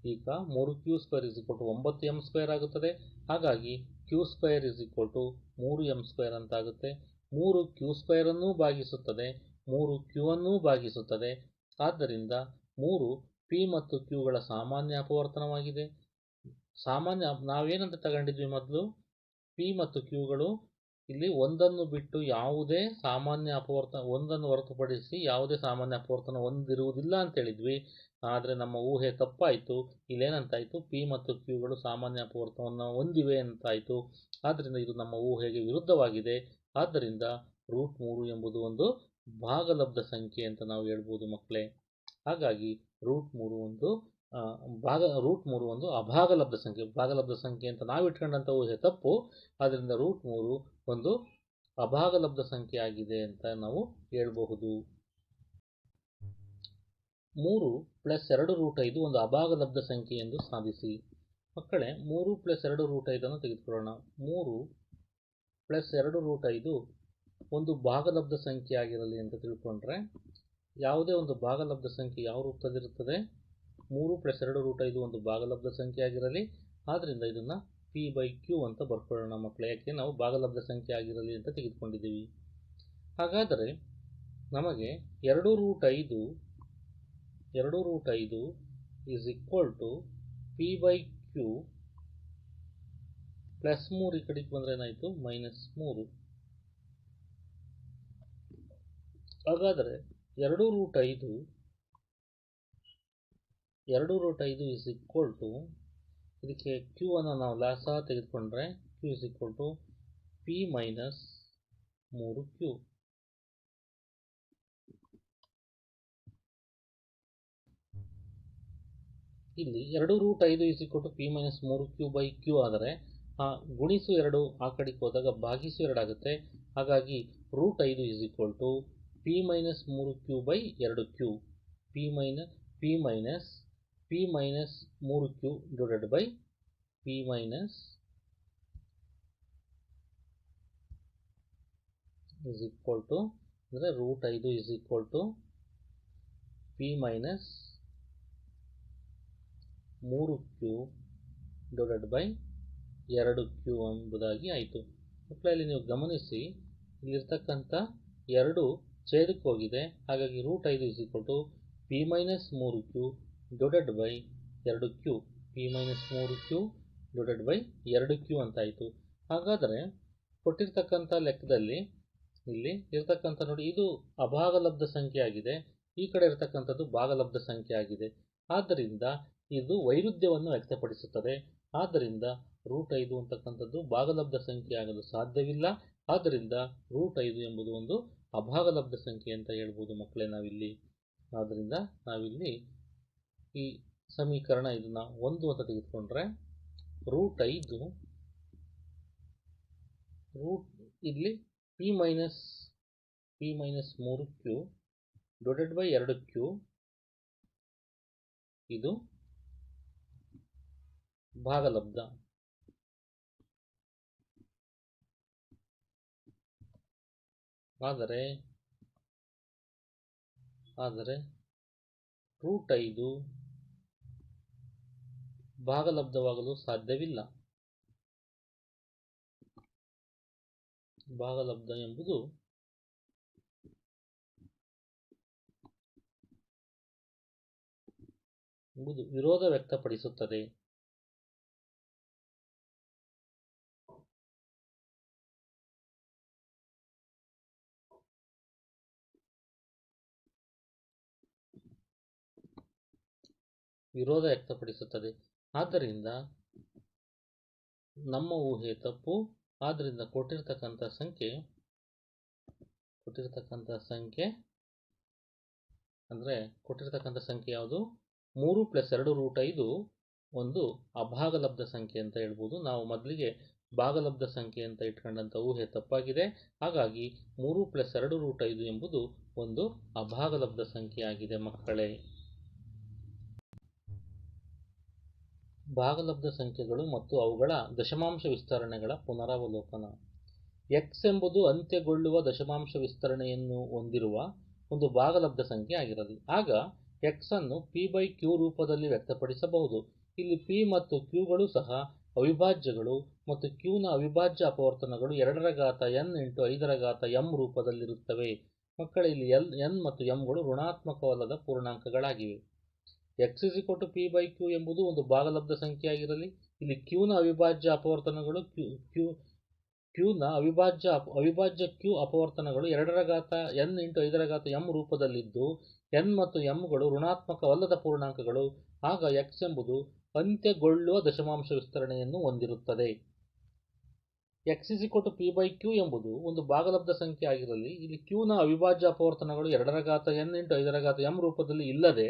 ಈಗ ಮೂರು Q square is equal to ಒಂಬತ್ತು ಎಂ ಸ್ಕ್ವೇರ್ ಆಗುತ್ತದೆ. ಹಾಗಾಗಿ Q square is equal to ಮೂರು ಎಂ ಸ್ಕ್ವೇರ್ ಅಂತ ಆಗುತ್ತೆ. ಮೂರು ಕ್ಯೂ ಸ್ಕ್ವೇರನ್ನೂ ಭಾಗಿಸುತ್ತದೆ. ಮೂರು ಕ್ಯೂ ಅನ್ನೂ ಭಾಗಿಸುತ್ತದೆ. ಆದ್ದರಿಂದ ಮೂರು ಪಿ ಮತ್ತು ಕ್ಯೂಗಳ ಸಾಮಾನ್ಯ ಅಪವರ್ತನವಾಗಿದೆ. ಸಾಮಾನ್ಯ ನಾವೇನಂತ ತಗೊಂಡಿದ್ವಿ ಮೊದಲು? ಪಿ ಮತ್ತು ಕ್ಯೂಗಳು ಇಲ್ಲಿ ಒಂದನ್ನು ಬಿಟ್ಟು ಯಾವುದೇ ಸಾಮಾನ್ಯ ಅಪವರ್ತನ ಒಂದನ್ನು ಹೊರತುಪಡಿಸಿ ಯಾವುದೇ ಸಾಮಾನ್ಯ ಅಪವರ್ತನ ಹೊಂದಿರುವುದಿಲ್ಲ ಅಂತ ಹೇಳಿದ್ವಿ. ಆದರೆ ನಮ್ಮ ಊಹೆ ತಪ್ಪಾಯಿತು. ಇಲ್ಲೇನಂತಾಯಿತು? ಪಿ ಮತ್ತು ಕ್ಯೂಗಳು ಸಾಮಾನ್ಯ ಅಪವರ್ತನವನ್ನು ಹೊಂದಿವೆ ಅಂತಾಯಿತು. ಆದ್ದರಿಂದ ಇದು ನಮ್ಮ ಊಹೆಗೆ ವಿರುದ್ಧವಾಗಿದೆ. ಆದ್ದರಿಂದ ರೂಟ್ ಮೂರು ಎಂಬುದು ಒಂದು ಭಾಗಲಬ್ಧ ಸಂಖ್ಯೆ ಅಂತ ನಾವು ಹೇಳ್ಬೋದು ಮಕ್ಕಳೇ. ಹಾಗಾಗಿ ರೂಟ್ ಮೂರು ಒಂದು ಭಾಗ ರೂಟ್ ಮೂರು ಒಂದು ಅಭಾಗಲಬ್ಧ ಸಂಖ್ಯೆ. ಭಾಗಲಬ್ಧ ಸಂಖ್ಯೆ ಅಂತ ನಾವು ಇಟ್ಕೊಂಡಂಥ ಊಹೆ ತಪ್ಪು. ಆದ್ದರಿಂದ ರೂಟ್ ಮೂರು ಒಂದು ಅಭಾಗಲಬ್ಧ ಸಂಖ್ಯೆ ಆಗಿದೆ ಅಂತ ನಾವು ಹೇಳಬಹುದು. ಮೂರು ಪ್ಲಸ್ ಎರಡು ರೂಟ್ ಐದು ಒಂದು ಅಭಾಗಲಬ್ಧ ಸಂಖ್ಯೆ ಎಂದು ಸಾಧಿಸಿ. ಮಕ್ಕಳೇ, ಮೂರು ಪ್ಲಸ್ ಎರಡು ರೂಟ್ ಐದನ್ನು ತೆಗೆದುಕೊಳ್ಳೋಣ. ಮೂರು ಪ್ಲಸ್ ಎರಡು ರೂಟ್ ಐದು ಒಂದು ಭಾಗಲಬ್ಧ ಸಂಖ್ಯೆ ಆಗಿರಲಿ ಅಂತ ತಿಳ್ಕೊಂಡ್ರೆ, ಯಾವುದೇ ಒಂದು ಭಾಗಲಬ್ಧ ಸಂಖ್ಯೆ ಯಾವ ರೂಪದಲ್ಲಿರುತ್ತದೆ? ಮೂರು ಪ್ಲಸ್ ಎರಡು ರೂಟ್ ಐದು ಒಂದು ಭಾಗಲಬ್ಧ ಸಂಖ್ಯೆ ಆಗಿರಲಿ ಆದ್ದರಿಂದ ಇದನ್ನು ಪಿ ಬೈ ಕ್ಯೂ ಅಂತ ಬರ್ಕೊಳ್ಳೋಣ ಮಕ್ಕಳು. ಯಾಕೆ ನಾವು ಭಾಗಲಬ್ಧ ಸಂಖ್ಯೆ ಆಗಿರಲಿ ಅಂತ ತೆಗೆದುಕೊಂಡಿದ್ದೀವಿ. ಹಾಗಾದರೆ ನಮಗೆ ಎರಡು ರೂಟ್ ಐದು, ಎರಡು ರೂಟ್ ಐದು is equal to P by Q plus ಮೂರು ಈ ಕಡೆಗೆ ಬಂದರೆ ಏನಾಯಿತು? ಮೈನಸ್ ಮೂರು. ಹಾಗಾದರೆ ಎರಡು ರೂಟ್ ಐದು ಎರಡು ರೂಟ್ ಐದು ಇಸ್ ಈಕ್ವಲ್ ಟು ಇದಕ್ಕೆ ಕ್ಯೂ ಅನ್ನು ನಾವು ಲಾಸ ತೆಗೆದುಕೊಂಡ್ರೆ Q is equal to P minus ಮೂರು ಕ್ಯೂ ಇಲ್ಲಿ ಎರಡು ರೂಟ್ ಐದು is equal to P minus ಮೂರು ಕ್ಯೂ ಬೈ ಕ್ಯೂ ಆದರೆ, ಆ ಗುಣಿಸು ಎರಡು ಆ ಕಡೆಗೆ ಹೋದಾಗ ಭಾಗಿಸು ಎರಡು ಆಗುತ್ತೆ. ಹಾಗಾಗಿ ರೂಟ್ ಐದು is equal to P minus ಮೂರು ಕ್ಯೂ ಬೈ ಎರಡು Q P minus P minus P minus ಮೂರು Q divided by P minus is equal to ಅಂದರೆ ರೂಟ್ ಐದು is equal to P minus ಮೂರು ಕ್ಯೂ ಡಿವೈಡೆಡ್ ಬೈ ಎರಡು Q ಎಂಬುದಾಗಿ ಆಯಿತು. ಮಕ್ಕಳಲ್ಲಿ ನೀವು ಗಮನಿಸಿ, ಇಲ್ಲಿರ್ತಕ್ಕಂಥ ಎರಡು ಛೇದಕ್ಕೆ ಹೋಗಿದೆ. ಹಾಗಾಗಿ ರೂಟ್ ಐದು is equal to P minus ಮೂರು ಕ್ಯೂ ಡಿವೈಡೆಡ್ ಬೈ ಎರಡು ಕ್ಯೂ ಪಿ ಮೈನಸ್ ಮೂರು ಕ್ಯೂ ಡಿವೈಡೆಡ್ ಬೈ ಎರಡು ಕ್ಯೂ ಅಂತ ಆಯಿತು ಹಾಗಾದರೆ ಕೊಟ್ಟಿರ್ತಕ್ಕಂಥ ಲೆಕ್ಕದಲ್ಲಿ ಇಲ್ಲಿ ಇರತಕ್ಕಂಥ ನೋಡಿ, ಇದು ಅಭಾಗಲಬ್ಧ ಸಂಖ್ಯೆ ಆಗಿದೆ. ಈ ಕಡೆ ಇರತಕ್ಕಂಥದ್ದು ಭಾಗಲಬ್ಧ ಸಂಖ್ಯೆ ಆಗಿದೆ. ಆದ್ದರಿಂದ ಇದು ವೈರುಧ್ಯವನ್ನು ವ್ಯಕ್ತಪಡಿಸುತ್ತದೆ. ಆದ್ದರಿಂದ ರೂಟ್ ಐದು ಅಂತಕ್ಕಂಥದ್ದು ಭಾಗಲಬ್ಧ ಸಂಖ್ಯೆ ಆಗಲು ಸಾಧ್ಯವಿಲ್ಲ. ಆದ್ದರಿಂದ ರೂಟ್ ಐದು ಎಂಬುದು ಒಂದು ಅಭಾಗಲಬ್ಧ ಸಂಖ್ಯೆ ಅಂತ ಹೇಳ್ಬೋದು ಮಕ್ಕಳೇ ನಾವಿಲ್ಲಿ. ಆದ್ದರಿಂದ ನಾವಿಲ್ಲಿ ಈ ಸಮೀಕರಣ ಇದನ್ನ ಒಂದು ಅಂತ ತೆಗೆದುಕೊಂಡ್ರೆ ರೂಟ್ ಐದು ರೂಟ್ ಇಲ್ಲಿ ಪಿ ಮೈನಸ್ ಪಿ ಮೈನಸ್ ಮೂರು ಕ್ಯೂ ಡಿವೈಡೆಡ್ ಬೈ ಎರಡು ಕ್ಯೂ ಇದು ಭಾಗಲಬ್ಧ. ಆದರೆ ಆದರೆ ರೂಟ್ ಐದು ಭಾಗಲಬ್ಧವಾಗಲು ಸಾಧ್ಯವಿಲ್ಲ. ಭಾಗಲಬ್ಧ ಎಂಬುದು ಎಂಬುದು ವಿರೋಧ ವ್ಯಕ್ತಪಡಿಸುತ್ತದೆ. ವಿರೋಧ ವ್ಯಕ್ತಪಡಿಸುತ್ತದೆ. ಆದ್ದರಿಂದ ನಮ್ಮ ಊಹೆ ತಪ್ಪು. ಆದ್ದರಿಂದ ಕೊಟ್ಟಿರ್ತಕ್ಕಂಥ ಸಂಖ್ಯೆ ಕೊಟ್ಟಿರ್ತಕ್ಕಂಥ ಸಂಖ್ಯೆ, ಅಂದರೆ ಕೊಟ್ಟಿರ್ತಕ್ಕಂಥ ಸಂಖ್ಯೆ ಯಾವುದು? ಮೂರು ಪ್ಲಸ್ ಎರಡು ರೂಟ್ ಐದು ಒಂದು ಅಭಾಗಲಬ್ಧ ಸಂಖ್ಯೆ ಅಂತ ಹೇಳ್ಬೋದು. ನಾವು ಮೊದಲಿಗೆ ಭಾಗಲಬ್ಧ ಸಂಖ್ಯೆ ಅಂತ ಇಟ್ಕೊಂಡಂಥ ಊಹೆ ತಪ್ಪಾಗಿದೆ. ಹಾಗಾಗಿ ಮೂರು ಪ್ಲಸ್ ಎರಡು ರೂಟ್ ಐದು ಎಂಬುದು ಒಂದು ಅಭಾಗಲಬ್ಧ ಸಂಖ್ಯೆ ಆಗಿದೆ ಮಕ್ಕಳೇ. ಭಾಗಲಬ್ಧ ಸಂಖ್ಯೆಗಳು ಮತ್ತು ಅವುಗಳ ದಶಮಾಂಶ ವಿಸ್ತರಣೆಗಳ ಪುನರಾವಲೋಕನ. ಎಕ್ಸ್ ಎಂಬುದು ಅಂತ್ಯಗೊಳ್ಳುವ ದಶಮಾಂಶ ವಿಸ್ತರಣೆಯನ್ನು ಹೊಂದಿರುವ ಒಂದು ಭಾಗಲಬ್ಧ ಸಂಖ್ಯೆ ಆಗಿರಲಿ. ಆಗ ಎಕ್ಸ್ ಅನ್ನು ಪಿ ಬೈ ಕ್ಯೂ ರೂಪದಲ್ಲಿ ವ್ಯಕ್ತಪಡಿಸಬಹುದು. ಇಲ್ಲಿ ಪಿ ಮತ್ತು ಕ್ಯೂಗಳು ಸಹ ಅವಿಭಾಜ್ಯಗಳು ಮತ್ತು ಕ್ಯೂನ ಅವಿಭಾಜ್ಯ ಅಪವರ್ತನಗಳು ಎರಡರ ಘಾತ ಎನ್ ಇಂಟು ಐದರ ಘಾತ ಎಂ ರೂಪದಲ್ಲಿರುತ್ತವೆ ಮಕ್ಕಳಲ್ಲಿ ಎಲ್ ಎನ್ ಮತ್ತು ಎಂಗಳು ಋಣಾತ್ಮಕವಲ್ಲದ ಪೂರ್ಣಾಂಕಗಳಾಗಿವೆ. X is to P by Q ಎಂಬುದು ಒಂದು ಭಾಗಲಬ್ಧ ಸಂಖ್ಯೆಯಾಗಿರಲಿ. ಇಲ್ಲಿ ಕ್ಯೂನ ಅವಿಭಾಜ್ಯ ಅಪವರ್ತನಗಳು ಕ್ಯೂ ಕ್ಯೂ ಕ್ಯೂನ ಅವಿಭಾಜ್ಯ ಅವಿಭಾಜ್ಯ ಕ್ಯೂ ಅಪವರ್ತನಗಳು ಎರಡರ ಘಾತ ಎನ್ ಇಂಟು ಐದರ ಘಾತ ಎಂ ರೂಪದಲ್ಲಿದ್ದು ಎನ್ ಮತ್ತು ಎಂಗಳು ಋಣಾತ್ಮಕವಲ್ಲದ ಪೂರ್ಣಾಂಕಗಳು. ಆಗ ಎಕ್ಸ್ ಎಂಬುದು ಅಂತ್ಯಗೊಳ್ಳುವ ದಶಮಾಂಶ ವಿಸ್ತರಣೆಯನ್ನು ಹೊಂದಿರುತ್ತದೆ. X is to P by Q ಎಂಬುದು ಒಂದು ಭಾಗಲಬ್ಧ ಸಂಖ್ಯೆ ಆಗಿರಲಿ ಇಲ್ಲಿ ಕ್ಯೂನ ಅವಿಭಾಜ್ಯ ಅಪವರ್ತನಗಳು ಎರಡರ ಘಾತ ಎನ್ ಇಂಟು ಐದರ ಘಾತ ಎಂ ರೂಪದಲ್ಲಿ ಇಲ್ಲದೆ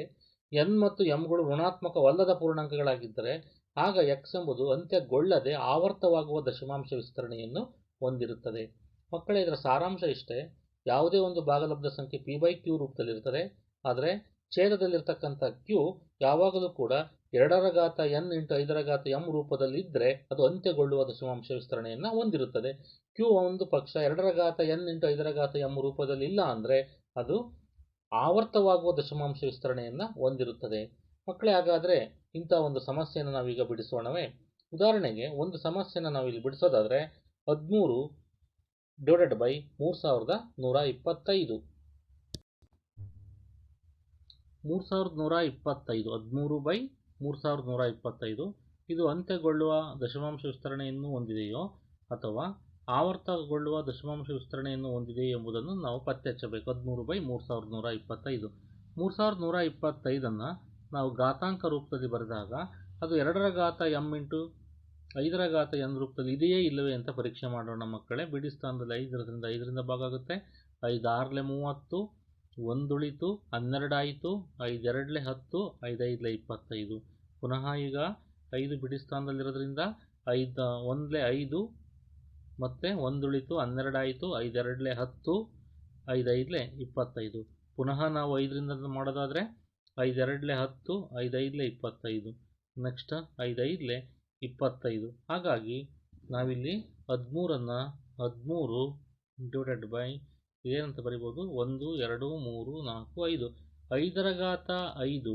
ಎನ್ ಮತ್ತು ಎಂಗಳು ಋಣಾತ್ಮಕವಲ್ಲದ ಪೂರ್ಣಾಂಕಗಳಾಗಿದ್ದರೆ ಆಗ ಎಕ್ಸ್ ಎಂಬುದು ಅಂತ್ಯಗೊಳ್ಳದೆ ಆವರ್ತವಾಗುವ ದಶಮಾಂಶ ವಿಸ್ತರಣೆಯನ್ನು ಹೊಂದಿರುತ್ತದೆ. ಮಕ್ಕಳೇ, ಇದರ ಸಾರಾಂಶ ಇಷ್ಟೇ. ಯಾವುದೇ ಒಂದು ಭಾಗಲಬ್ಧ ಸಂಖ್ಯೆ ಪಿ ಬೈ ಕ್ಯೂ ರೂಪದಲ್ಲಿರ್ತದೆ ಆದರೆ ಛೇದದಲ್ಲಿರ್ತಕ್ಕಂಥ ಕ್ಯೂ ಯಾವಾಗಲೂ ಕೂಡ ಎರಡರ ಘಾತ ಎನ್ ಇಂಟು ಐದರ ಘಾತ ಎಂ ರೂಪದಲ್ಲಿದ್ದರೆ ಅದು ಅಂತ್ಯಗೊಳ್ಳುವ ದಶಮಾಂಶ ವಿಸ್ತರಣೆಯನ್ನು ಹೊಂದಿರುತ್ತದೆ. ಕ್ಯೂ ಒಂದು ಪಕ್ಷ ಎರಡರ ಘಾತ ಎನ್ ಇಂಟು ಐದರ ಘಾತ ಎಂ ರೂಪದಲ್ಲಿ ಇಲ್ಲ ಅಂದರೆ ಅದು ಆವರ್ತವಾಗುವ ದಶಮಾಂಶ ವಿಸ್ತರಣೆಯನ್ನು ಹೊಂದಿರುತ್ತದೆ. ಮಕ್ಕಳೇ, ಹಾಗಾದರೆ ಇಂಥ ಒಂದು ಸಮಸ್ಯೆಯನ್ನು ನಾವೀಗ ಬಿಡಿಸೋಣವೇ? ಉದಾಹರಣೆಗೆ, ಒಂದು ಸಮಸ್ಯೆಯನ್ನು ನಾವಿಲ್ಲಿ ಬಿಡಿಸೋದಾದರೆ ಹದಿಮೂರು ಡಿವೈಡೆಡ್ ಬೈ ಮೂರು ಸಾವಿರದ ನೂರ ಇಪ್ಪತ್ತೈದು. ಮೂರು ಸಾವಿರದ ನೂರ ಇಪ್ಪತ್ತೈದು, ಹದಿಮೂರು ಬೈ ಮೂರು ಸಾವಿರದ ನೂರ ಇಪ್ಪತ್ತೈದು, ಇದು ಅಂತ್ಯಗೊಳ್ಳುವ ದಶಮಾಂಶ ವಿಸ್ತರಣೆಯನ್ನು ಹೊಂದಿದೆಯೋ ಅಥವಾ ಆವರ್ತಗೊಳ್ಳುವ ದಶಮಾಂಶ ವಿಸ್ತರಣೆಯನ್ನು ಹೊಂದಿದೆ ಎಂಬುದನ್ನು ನಾವು ಪತ್ತೆ ಹಚ್ಚಬೇಕು ಹದಿಮೂರು ಬೈ ಮೂರು ಸಾವಿರದ ನೂರ ಇಪ್ಪತ್ತೈದು. ಮೂರು ಸಾವಿರದ ನೂರ ಇಪ್ಪತ್ತೈದನ್ನು ನಾವು ಘಾತಾಂಕ ರೂಪದಲ್ಲಿ ಬರೆದಾಗ ಅದು ಎರಡರ ಘಾತ ಎಂ ಇಂಟು ಐದರ ಘಾತ ಎನ್ ರೂಪದಲ್ಲಿ ಇದೆಯೇ ಇಲ್ಲವೇ ಅಂತ ಪರೀಕ್ಷೆ ಮಾಡೋಣ ಮಕ್ಕಳೇ. ಬಿಡಿ ಸ್ಥಾನದಲ್ಲಿ ಐದರಿಂದ ಐದರಿಂದ ಭಾಗ ಆಗುತ್ತೆ. ಐದು ಆರಲೆ ಮೂವತ್ತು, ಒಂದುಳಿತು, ಹನ್ನೆರಡಾಯಿತು, ಐದೆರಡಲೆ ಹತ್ತು, ಐದೈದಲೆ ಇಪ್ಪತ್ತೈದು. ಪುನಃ ಈಗ ಐದು ಬಿಡಿ ಸ್ಥಾನದಲ್ಲಿರೋದ್ರಿಂದ ಐದು, ಒಂದಲೆ ಐದು ಮತ್ತು ಒಂದುಳಿತು ಹನ್ನೆರಡು ಆಯಿತು ಐದೆರಡಲೆ ಹತ್ತು, ಐದೈದಲೆ ಇಪ್ಪತ್ತೈದು. ಪುನಃ ನಾವು ಐದರಿಂದ ಮಾಡೋದಾದರೆ ಐದೆರಡಲೆ ಹತ್ತು, ಐದೈದಲೆ ಇಪ್ಪತ್ತೈದು. ನೆಕ್ಸ್ಟ್ ಐದೈದಲೆ ಇಪ್ಪತ್ತೈದು. ಹಾಗಾಗಿ ನಾವಿಲ್ಲಿ ಹದಿಮೂರನ್ನು ಹದಿಮೂರು ಡಿವೈಡೆಡ್ ಬೈ ಏನಂತ ಬರಿಬೋದು? ಒಂದು, ಎರಡು, ಮೂರು, ನಾಲ್ಕು, ಐದು. ಐದರ ಘಾತ ಐದು.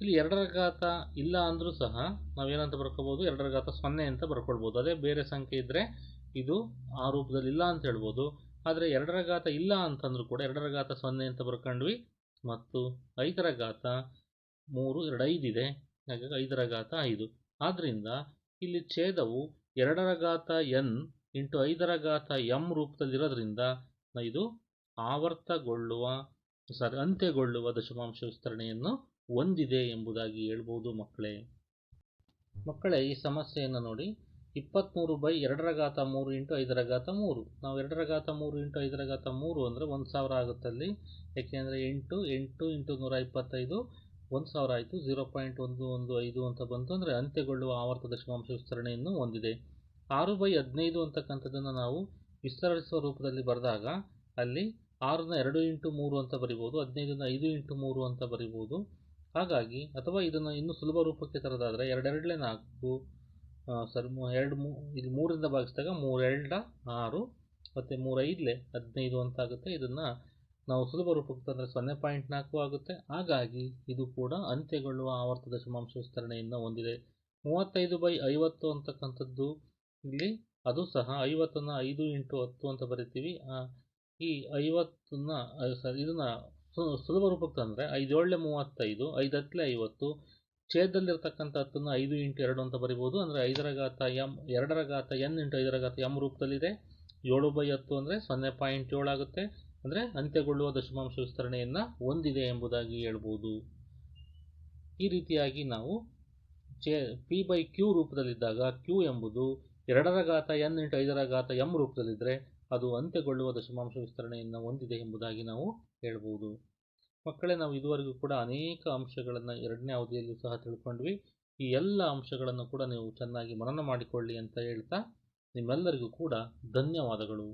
ಇಲ್ಲಿ ಎರಡರ ಘಾತ ಇಲ್ಲ ಅಂದರೂ ಸಹ ನಾವೇನಂತ ಬರ್ಕೋಬೋದು? ಎರಡರ ಘಾತ ಸೊನ್ನೆ ಅಂತ ಬರ್ಕೊಳ್ಬೋದು ಅದೇ ಬೇರೆ ಸಂಖ್ಯೆ ಇದ್ದರೆ ಇದು ಆ ರೂಪದಲ್ಲಿ ಇಲ್ಲ ಅಂತ ಹೇಳ್ಬೋದು. ಆದರೆ ಎರಡರ ಘಾತ ಇಲ್ಲ ಅಂತಂದ್ರೂ ಕೂಡ ಎರಡರ ಘಾತ ಸೊನ್ನೆ ಅಂತ ಬರ್ಕೊಂಡ್ವಿ. ಮತ್ತು ಐದರ ಘಾತ ಮೂರು, ಎರಡು ಐದಿದೆ ಹಾಗಾಗಿ ಐದರ ಘಾತ ಐದು. ಆದ್ದರಿಂದ ಇಲ್ಲಿ ಛೇದವು ಎರಡರ ಘಾತ ಎನ್ ಇಂಟು ಐದರ ಘಾತ ಎಂ ರೂಪದಲ್ಲಿರೋದ್ರಿಂದ ಇದು ಆವರ್ತಗೊಳ್ಳುವ, ಸಾರಿ, ಅಂತ್ಯಗೊಳ್ಳುವ ದಶಮಾಂಶ ವಿಸ್ತರಣೆಯನ್ನು ಹೊಂದಿದೆ ಎಂಬುದಾಗಿ ಹೇಳ್ಬೋದು ಮಕ್ಕಳೇ. ಮಕ್ಕಳೇ, ಈ ಸಮಸ್ಯೆಯನ್ನು ನೋಡಿ. ಇಪ್ಪತ್ತ್ಮೂರು ಬೈ ಎರಡರ ಘಾತ ಮೂರು ಇಂಟು ಐದರ ಘಾತ ಮೂರು. ನಾವು ಎರಡರ ಘಾತ ಮೂರು ಇಂಟು ಐದರ ಘಾತ ಮೂರು ಅಂದರೆ ಒಂದು ಸಾವಿರ ಆಗುತ್ತೆ ಅಲ್ಲಿ. ಏಕೆಂದರೆ ಎಂಟು ಎಂಟು ಇಂಟು ನೂರ ಇಪ್ಪತ್ತೈದು, ಒಂದು ಸಾವಿರ ಆಯಿತು. ಝೀರೋ ಪಾಯಿಂಟ್ ಒಂದು ಒಂದು ಐದು ಅಂತ ಬಂತು ಅಂದರೆ ಅಂತ್ಯಗೊಳ್ಳುವ ಆವರ್ತ ದಶಮಾಂಶ ವಿಸ್ತರಣೆಯನ್ನು ಹೊಂದಿದೆ. ಆರು ಬೈ ಹದಿನೈದು ಅಂತಕ್ಕಂಥದ್ದನ್ನು ನಾವು ವಿಸ್ತರಿಸುವ ರೂಪದಲ್ಲಿ ಬರೆದಾಗ ಅಲ್ಲಿ ಆರನ್ನ ಎರಡು ಇಂಟು ಮೂರು ಅಂತ ಬರಿಬೋದು, ಹದಿನೈದನ್ನ ಐದು ಇಂಟು ಮೂರು ಅಂತ ಬರಿಬೋದು. ಹಾಗಾಗಿ, ಅಥವಾ ಇದನ್ನು ಇನ್ನೂ ಸುಲಭ ರೂಪಕ್ಕೆ ತರೋದಾದರೆ ಎರಡೆರಡಲೇ ನಾಲ್ಕು ಸರಿ ಎರಡು ಮೂ ಇಲ್ಲಿ ಮೂರಿಂದ ಭಾಗಿಸಿದಾಗ ಮೂರೆರಡ ಆರು, ಮತ್ತು ಮೂರೈದಲೇ ಹದಿನೈದು ಅಂತ ಆಗುತ್ತೆ. ಇದನ್ನು ನಾವು ಸುಲಭ ರೂಪಕ್ಕೆ ತಂದರೆ ಸೊನ್ನೆ ಪಾಯಿಂಟ್ ನಾಲ್ಕು ಆಗುತ್ತೆ. ಹಾಗಾಗಿ ಇದು ಕೂಡ ಅಂತ್ಯಗೊಳ್ಳುವ ಆವರ್ತ ದಶಮಾಂಶ ವಿಸ್ತರಣೆಯನ್ನು ಹೊಂದಿದೆ. ಮೂವತ್ತೈದು ಬೈ ಐವತ್ತು ಅಂತಕ್ಕಂಥದ್ದು ಇಲ್ಲಿ, ಅದು ಸಹ ಐವತ್ತನ್ನು ಐದು ಇಂಟು ಹತ್ತು ಅಂತ ಬರಿತೀವಿ. ಈ ಐವತ್ತನ್ನು ಸರ್, ಇದನ್ನು ಸುಲಭ ರೂಪಕ್ಕೆ ತಂದರೆ ಐದೇಳೆ ಮೂವತ್ತೈದು ಐದು ಹತ್ತಲೆ ಐವತ್ತು ಛೇದದಲ್ಲಿರ್ತಕ್ಕಂಥ ಹತ್ತನ್ನು ಐದು ಇಂಟು ಎರಡು ಅಂತ ಬರಿಬೋದು. ಅಂದರೆ ಐದರ ಘಾತ ಎಂ ಎರಡರ ಘಾತ ಎನ್ ಇಂಟು ಐದರ ಘಾತ ಎಂ ರೂಪದಲ್ಲಿದೆ. ಏಳು ಬೈ ಹತ್ತು ಅಂದರೆ ಸೊನ್ನೆ ಪಾಯಿಂಟ್ ಏಳು ಆಗುತ್ತೆ. ಅಂದರೆ ಅಂತ್ಯಗೊಳ್ಳುವ ದಶಮಾಂಶ ವಿಸ್ತರಣೆಯನ್ನು ಹೊಂದಿದೆ ಎಂಬುದಾಗಿ ಹೇಳ್ಬೋದು. ಈ ರೀತಿಯಾಗಿ ನಾವು ಚೇ ಪಿ ಬೈ ಕ್ಯೂ ರೂಪದಲ್ಲಿದ್ದಾಗ ಕ್ಯೂ ಎಂಬುದು ಎರಡರ ಘಾತ ಎನ್ ಇಂಟು ಐದರ ಘಾತ ಎಂ ರೂಪದಲ್ಲಿದ್ದರೆ ಅದು ಅಂತ್ಯಗೊಳ್ಳುವ ದಶಮಾಂಶ ವಿಸ್ತರಣೆಯನ್ನು ಹೊಂದಿದೆ ಎಂಬುದಾಗಿ ನಾವು ಹೇಳ್ಬೋದು. ಮಕ್ಕಳೇ, ನಾವು ಇದುವರೆಗೂ ಕೂಡ ಅನೇಕ ಅಂಶಗಳನ್ನು ಎರಡನೇ ಅವಧಿಯಲ್ಲೂ ಸಹ ತಿಳ್ಕೊಂಡ್ವಿ. ಈ ಎಲ್ಲ ಅಂಶಗಳನ್ನು ಕೂಡ ನೀವು ಚೆನ್ನಾಗಿ ಮನನ ಮಾಡಿಕೊಳ್ಳಿ ಅಂತ ಹೇಳ್ತಾ ನಿಮ್ಮೆಲ್ಲರಿಗೂ ಕೂಡ ಧನ್ಯವಾದಗಳು.